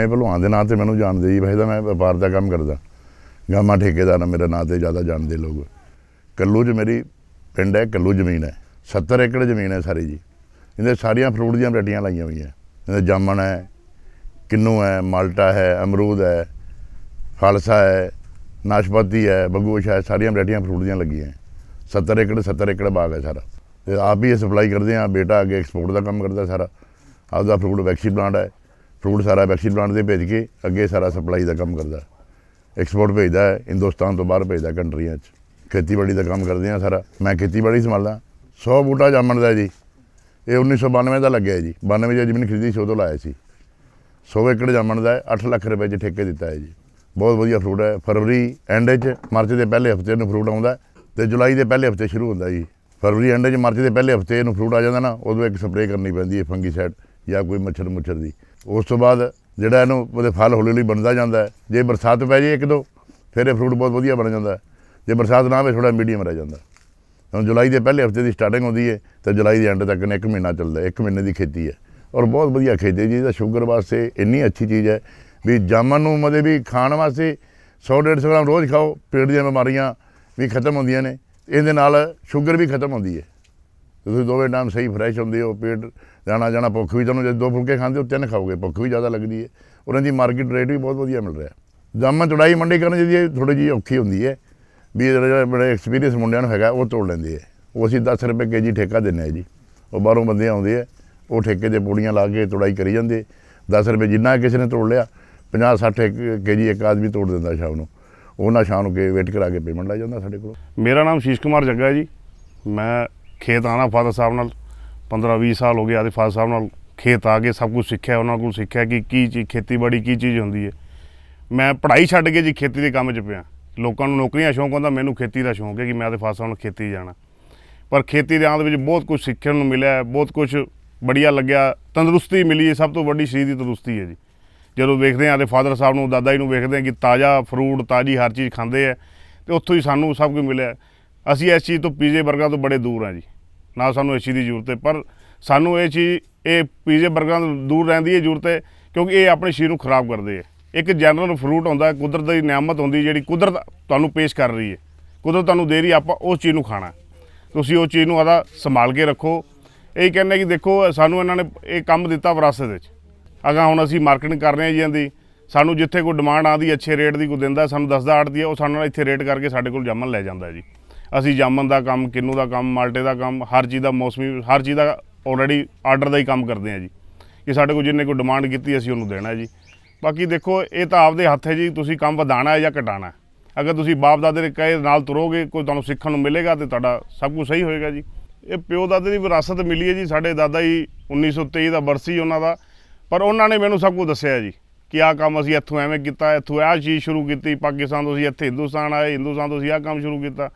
ਗਾਮੇ ਭਲਵਾਨ ਦੇ ਨਾਂ ਤੇ ਮੈਨੂੰ ਜਾਣਦੇ ਜੀ ਵੈਸੇ ਤਾਂ ਮੈਂ ਵਪਾਰ ਦਾ ਕੰਮ ਕਰਦਾ। ਗਾਮਾ ਠੇਕੇਦਾਰ ਆ, ਮੇਰੇ ਨਾਂ ਤੇ ਜ਼ਿਆਦਾ ਜਾਣਦੇ ਲੋਕ। ਕੱਲੂ 'ਚ ਮੇਰੀ ਪਿੰਡ ਹੈ, ਕੱਲੂ ਜ਼ਮੀਨ ਹੈ। 70 ਏਕੜ ਜ਼ਮੀਨ ਹੈ ਸਾਰੀ ਜੀ। ਇਹਦੇ ਸਾਰੀਆਂ ਫਰੂਟ ਦੀਆਂ ਵੈਰਾਈਟੀਆਂ ਲਾਈਆਂ ਹੋਈਆਂ। ਇਹਦੇ ਜਾਮਣ ਹੈ, ਕਿੰਨੂ ਹੈ, ਮਾਲਟਾ ਹੈ, ਅਮਰੂਦ ਹੈ ਖਾਲਸਾ ਹੈ, ਨਾਸ਼ਪਾਤੀ ਹੈ, ਬਗੂਸ਼ ਹੈ, ਸਾਰੀਆਂ ਵੈਰਾਈਟੀਆਂ ਫਰੂਟ ਦੀਆਂ ਲੱਗੀਆਂ ਹੈ। 70 ਏਕੜ 70 ਏਕੜ ਬਾਗ ਹੈ ਸਾਰਾ। ਤੇ ਆਪ ਹੀ ਸਪਲਾਈ ਕਰਦੇ ਆ, ਬੇਟਾ ਅੱਗੇ ਐਕਸਪੋਰਟ ਦਾ ਕੰਮ ਕਰਦਾ ਸਾਰਾ। ਆਪਦਾ ਫਰੂਟ ਵੈਕਸੀ ਪਲਾਂਟ ਹੈ। ਫਰੂਟ ਸਾਰਾ ਵੈਕਸੀਨ ਪਲਾਂਟ ਤੇ ਭੇਜ ਕੇ ਅੱਗੇ ਸਾਰਾ ਸਪਲਾਈ ਦਾ ਕੰਮ ਕਰਦਾ। ਐਕਸਪੋਰਟ ਭੇਜਦਾ ਹੈ ਹਿੰਦੁਸਤਾਨ ਤੋਂ ਬਾਹਰ ਭੇਜਦਾ ਕੰਟਰੀਆਂ 'ਚ। ਖੇਤੀਬਾੜੀ ਦਾ ਕੰਮ ਕਰਦੇ ਆ ਸਾਰਾ। ਮੈਂ ਖੇਤੀਬਾੜੀ ਸੰਭਾਲਦਾ। 100 ਬੂਟਾ ਜਾਮਣ ਦਾ ਜੀ। ਇਹ 1992 ਦਾ ਲੱਗਿਆ ਜੀ। 92 ਜੇ ਜ਼ਮੀਨ ਖਰੀਦੀ ਸੀ ਉਦੋਂ ਲਾਇਆ ਸੀ। 100 ਏਕੜ ਜਾਮਣ ਦਾ ਹੈ, 8 ਲੱਖ ਰੁਪਏ ਚ ਠੇਕੇ ਦਿੱਤਾ ਹੈ ਜੀ। ਬਹੁਤ ਵਧੀਆ ਫਰੂਟ ਹੈ। ਫਰਵਰੀ ਐਂਡ 'ਚ ਮਾਰਚ ਦੇ ਪਹਿਲੇ ਹਫ਼ਤੇ ਨੂੰ ਫਰੂਟ ਆਉਂਦਾ ਹੈ ਤੇ ਜੁਲਾਈ ਦੇ ਪਹਿਲੇ ਹਫ਼ਤੇ ਸ਼ੁਰੂ ਹੁੰਦਾ ਜੀ। ਫਰਵਰੀ ਐਂਡ 'ਚ ਮਾਰਚ ਦੇ ਪਹਿਲੇ ਹਫ਼ਤੇ ਨੂੰ ਫਰੂਟ ਆ ਜਾਂਦਾ ਨਾ ਉਦੋਂ ਇੱਕ ਸਪਰੇਅ ਕਰਨੀ ਪੈਂਦੀ ਹੈ ਫੰਗੀਸਾਈਡ ਜਾਂ ਕੋਈ ਮੱਛਰ ਮੁੱਛਰ ਦੀ। ਉਸ ਤੋਂ ਬਾਅਦ ਜਿਹੜਾ ਇਹਨੂੰ ਉਹਦੇ ਫਲ ਹੌਲੀ ਹੌਲੀ ਬਣਦਾ ਜਾਂਦਾ ਜੇ ਬਰਸਾਤ ਪੈ ਜੇ ਇੱਕ ਦੋ, ਫਿਰ ਇਹ ਫਰੂਟ ਬਹੁਤ ਵਧੀਆ ਬਣ ਜਾਂਦਾ ਜੇ ਬਰਸਾਤ ਨਾ ਆਵੇ ਥੋੜਾ ਮੀਡੀਅਮ ਰਹਿ ਜਾਂਦਾ ਹੁਣ ਜੁਲਾਈ ਦੇ ਪਹਿਲੇ ਹਫ਼ਤੇ ਦੀ ਸਟਾਰਟਿੰਗ ਹੁੰਦੀ ਹੈ ਤੇ ਜੁਲਾਈ ਦੇ ਐਂਡ ਤੱਕ ਨੇ ਇੱਕ ਮਹੀਨਾ ਚੱਲਦਾ ਹੈ, ਇੱਕ ਮਹੀਨੇ ਦੀ ਖੇਤੀ ਹੈ। ਔਰ ਬਹੁਤ ਵਧੀਆ ਖੇਤੀ ਜੀ, ਇਹਦਾ ਸ਼ੂਗਰ ਵਾਸਤੇ ਇੰਨੀ ਅੱਛੀ ਚੀਜ਼ ਹੈ ਵੀ ਜਾਮਨ ਨੂੰ ਮਤਲਬ ਵੀ ਖਾਣ ਵਾਸਤੇ 100 150 ਗ੍ਰਾਮ ਰੋਜ਼ ਖਾਓ, ਪੇਟ ਦੀਆਂ ਬਿਮਾਰੀਆਂ ਵੀ ਖਤਮ ਹੁੰਦੀਆਂ ਨੇ। ਇਹਦੇ ਨਾਲ ਸ਼ੂਗਰ ਵੀ ਖਤਮ ਹੁੰਦੀ ਹੈ। ਤੁਸੀਂ ਦੋਵੇਂ ਟਾਈਮ ਸਹੀ ਫਰੈਸ਼ ਹੁੰਦੇ ਹੋ, ਪੇਟ ਜਾਣਾ ਜਾਣਾ ਭੁੱਖ ਵੀ ਤੁਹਾਨੂੰ ਜੇ ਦੋ ਫੁਲਕੇ ਖਾਂਦੇ ਹੋ, ਤਿੰਨ ਖਾਓਗੇ, ਭੁੱਖ ਵੀ ਜ਼ਿਆਦਾ ਲੱਗਦੀ ਹੈ। ਉਹਨਾਂ ਦੀ ਮਾਰਕੀਟ ਰੇਟ ਵੀ ਬਹੁਤ ਵਧੀਆ ਮਿਲ ਰਿਹਾ। ਜਾਮਨ ਚੜਾਈ ਮੰਡੀ ਕਰਨ ਜਿਹੀ ਥੋੜੀ ਜਿਹੀ ਔਖੀ ਹੁੰਦੀ ਹੈ, ਵੀ ਇਹ ਜਿਹੜੇ ਬੜੇ ਐਕਸਪੀਰੀਅੰਸ ਮੁੰਡਿਆਂ ਨੂੰ ਹੈਗਾ, ਉਹ ਤੋੜ ਲੈਂਦੇ ਹੈ। ਉਹ ਅਸੀਂ 10 ਰੁਪਏ ਕੇਜੀ ਠੇਕਾ ਦਿੰਦੇ ਆ ਜੀ। ਉਹ ਬਾਹਰੋਂ ਬੰਦੇ ਆਉਂਦੇ ਆ ਉਹ ਠੇਕੇ 'ਤੇ ਪੂੜੀਆਂ ਲਾ ਕੇ ਤੁੜਾਈ ਕਰੀ ਜਾਂਦੇ 10 ਰੁਪਏ ਜਿੰਨਾ ਕਿਸੇ ਨੇ ਤੋੜ ਲਿਆ 50 60 ਕੇਜੀ ਇੱਕ ਆਦਮੀ ਤੋੜ ਦਿੰਦਾ ਸ਼ਾਮ ਨੂੰ। ਉਹਨਾਂ ਸ਼ਾਮ ਨੂੰ ਕੇ ਵੇਟ ਕਰਾ ਕੇ ਪੇਮੈਂਟ ਲੈ ਜਾਂਦਾ ਸਾਡੇ ਕੋਲ। ਮੇਰਾ ਨਾਮ ਸ਼ੀਸ਼ ਕੁਮਾਰ ਜੱਗਾ ਜੀ। ਮੈਂ ਖੇਤ ਆਣਾ ਫਾਦਰ ਸਾਹਿਬ ਨਾਲ। 15 20 ਸਾਲ ਹੋ ਗਏ ਆਦੇ ਫਾਦਰ ਸਾਹਿਬ ਨਾਲ ਖੇਤ ਆ ਕੇ ਸਭ ਕੁਝ ਸਿੱਖਿਆ, ਉਹਨਾਂ ਕੋਲ ਸਿੱਖਿਆ ਕਿ ਕੀ ਚੀਜ਼ ਖੇਤੀਬਾੜੀ ਕੀ ਚੀਜ਼ ਹੁੰਦੀ ਹੈ। ਮੈਂ ਪੜ੍ਹਾਈ ਛੱਡ ਕੇ ਜੀ ਖੇਤੀ ਦੇ ਕੰਮ 'ਚ ਪਿਆ। ਲੋਕਾਂ ਨੂੰ ਨੌਕਰੀਆਂ ਸ਼ੌਂਕ ਹੁੰਦਾ, ਮੈਨੂੰ ਖੇਤੀ ਦਾ ਸ਼ੌਂਕ ਹੈ ਕਿ ਮੈਂ ਆਦੇ ਫਾਦਰ ਸਾਹਿਬ ਨਾਲ ਖੇਤੀ ਜਾਣਾ। ਪਰ ਖੇਤੀ ਦੇ ਆਂਦ ਵਿੱਚ ਬਹੁਤ ਕੁਝ ਸਿੱਖਣ ਨੂੰ ਮਿਲਿਆ, ਬਹੁਤ ਕੁਝ ਬੜੀਆ ਲੱਗਿਆ, ਤੰਦਰੁਸਤੀ ਮਿਲੀ ਹੈ, ਸਭ ਤੋਂ ਵੱਡੀ ਸਰੀਰ ਦੀ ਤੰਦਰੁਸਤੀ ਹੈ ਜੀ। ਜਦੋਂ ਵੇਖਦੇ ਹਾਂ ਆਦੇ ਫਾਦਰ ਸਾਹਿਬ ਨੂੰ, ਦਾਦਾ ਜੀ ਨੂੰ ਵੇਖਦੇ ਹਾਂ ਕਿ ਤਾਜ਼ਾ ਫਰੂਟ, ਤਾਜ਼ੀ ਹਰ ਚੀਜ਼ ਖਾਂਦੇ ਆ ਤੇ ਉੱਥੋਂ ਹੀ ਸਾਨੂੰ ਸਭ ਕੁਝ ਮਿਲਿਆ। ਅਸੀਂ ਇਸ ਚੀਜ਼ ਤੋਂ ਪੀਜ਼ੇ 버ਗਰਾਂ ਤੋਂ ਬੜੇ ਦੂਰ ਹਾਂ ਜੀ। ਨਾ ਸਾਨੂੰ ਇਸ ਚੀਜ਼ ਦੀ ਜ਼ਰੂਰਤ ਹੈ। ਪਰ ਸਾਨੂੰ ਇਹ ਚੀਜ਼, ਇਹ ਪੀਜ਼ੇ 버ਗਰਾਂ ਤੋਂ ਦੂਰ ਰਹਿਣ ਦੀ ਇਹ ਜ਼ਰੂਰਤ ਹੈ, ਕਿਉਂਕਿ ਇਹ ਆਪਣੇ ਸਰੀਰ ਨੂੰ ਖਰਾਬ ਕਰਦੇ ਹੈ। ਇੱਕ ਜਨਰਲ ਫਰੂਟ ਹੁੰਦਾ ਕੁਦਰਤ ਦੀ ਨਿਆਮਤ ਹੁੰਦੀ ਜਿਹੜੀ ਕੁਦਰਤ ਤੁਹਾਨੂੰ ਪੇਸ਼ ਕਰ ਰਹੀ ਹੈ। ਕੁਦਰਤ ਤੁਹਾਨੂੰ ਦੇ ਰਹੀ ਆਪਾਂ ਉਸ ਚੀਜ਼ ਨੂੰ ਖਾਣਾ ਤੁਸੀਂ ਉਹ ਚੀਜ਼ ਨੂੰ ਆਦਾ ਸੰਭਾਲ ਕੇ ਰੱਖੋ। ਇਹ ਕਹਿੰਦੇ ਕਿ ਦੇਖੋ, ਸਾਨੂੰ ਇਹਨਾਂ ਨੇ ਇਹ ਕੰਮ ਦਿੱਤਾ ਵਿਰਾਸਤ ਵਿੱਚ। ਅਗਾ ਹੁਣ ਅਸੀਂ ਮਾਰਕੀਟਿੰਗ ਕਰ ਰਹੇ ਹਾਂ ਜੀ ਇਹਦੀ। ਸਾਨੂੰ ਜਿੱਥੇ ਕੋਈ ਡਿਮਾਂਡ ਆਉਂਦੀ, ਅੱਛੇ ਰੇਟ ਦੀ ਕੋਈ ਦਿੰਦਾ, ਸਾਨੂੰ ਦੱਸਦਾ ਆੜਦੀ ਆ ਉਹ ਸਾਨੂੰ ਇੱਥੇ ਰੇਟ ਕਰਕੇ ਸਾਡੇ ਕੋਲ ਜਾਮਨ ਲੈ ਜਾਂਦਾ ਜੀ। ਅਸੀਂ ਜਾਮਨ ਦਾ ਕੰਮ, ਕਿੰਨੂ ਦਾ ਕੰਮ, ਮਾਲਟੇ ਦਾ ਕੰਮ, ਹਰ ਚੀਜ਼ ਦਾ ਮੌਸਮੀ, ਹਰ ਚੀਜ਼ ਦਾ ਆਲਰੇਡੀ ਆਰਡਰ ਦਾ ਹੀ ਕੰਮ ਕਰਦੇ ਹਾਂ ਜੀ। ਕਿ ਸਾਡੇ ਕੋਲ ਜਿੰਨੇ ਕੋਈ ਡਿਮਾਂਡ ਕੀਤੀ, ਅਸੀਂ ਉਹਨੂੰ ਦੇਣਾ ਜੀ। ਬਾਕੀ ਦੇਖੋ, ਇਹ ਤਾਂ ਆਪਦੇ ਹੱਥ ਹੈ ਜੀ, ਤੁਸੀਂ ਕੰਮ ਵਧਾਣਾ ਹੈ ਜਾਂ ਘਟਾਣਾ ਅਗਰ ਤੁਸੀਂ ਬਾਪ ਦਾਦੇ ਦੇ ਕਹੇ ਨਾਲ ਤੁਰੋਗੇ, ਕੋਈ ਤੁਹਾਨੂੰ ਸਿੱਖਣ ਨੂੰ ਮਿਲੇਗਾ ਤੇ ਤੁਹਾਡਾ ਸਭ ਕੁਝ ਸਹੀ ਹੋਏਗਾ ਜੀ। ਇਹ ਪਿਓ ਦਾਦੇ ਦੀ ਵਿਰਾਸਤ ਮਿਲੀ ਹੈ ਜੀ, ਸਾਡੇ ਦਾਦਾ ਜੀ 1923 ਦਾ ਬਰਸੀ ਉਹਨਾਂ ਦਾ। ਪਰ ਉਹਨਾਂ ਨੇ ਮੈਨੂੰ ਸਭ ਕੁਝ ਦੱਸਿਆ ਜੀ, ਕਿ ਆਹ ਕੰਮ ਅਸੀਂ ਇੱਥੋਂ ਐਵੇਂ ਕੀਤਾ, ਇੱਥੋਂ ਆਹ ਚੀਜ਼ ਸ਼ੁਰੂ ਕੀਤੀ, ਪਾਕਿਸਤਾਨ ਤੋਂ ਅਸੀਂ ਇੱਥੇ ਹਿੰਦੁਸਤਾਨ ਆਏ, ਹਿੰਦੁਸਤਾਨ ਤੋਂ ਅਸੀਂ ਆਹ ਕੰਮ ਸ਼ੁਰੂ ਕੀਤਾ।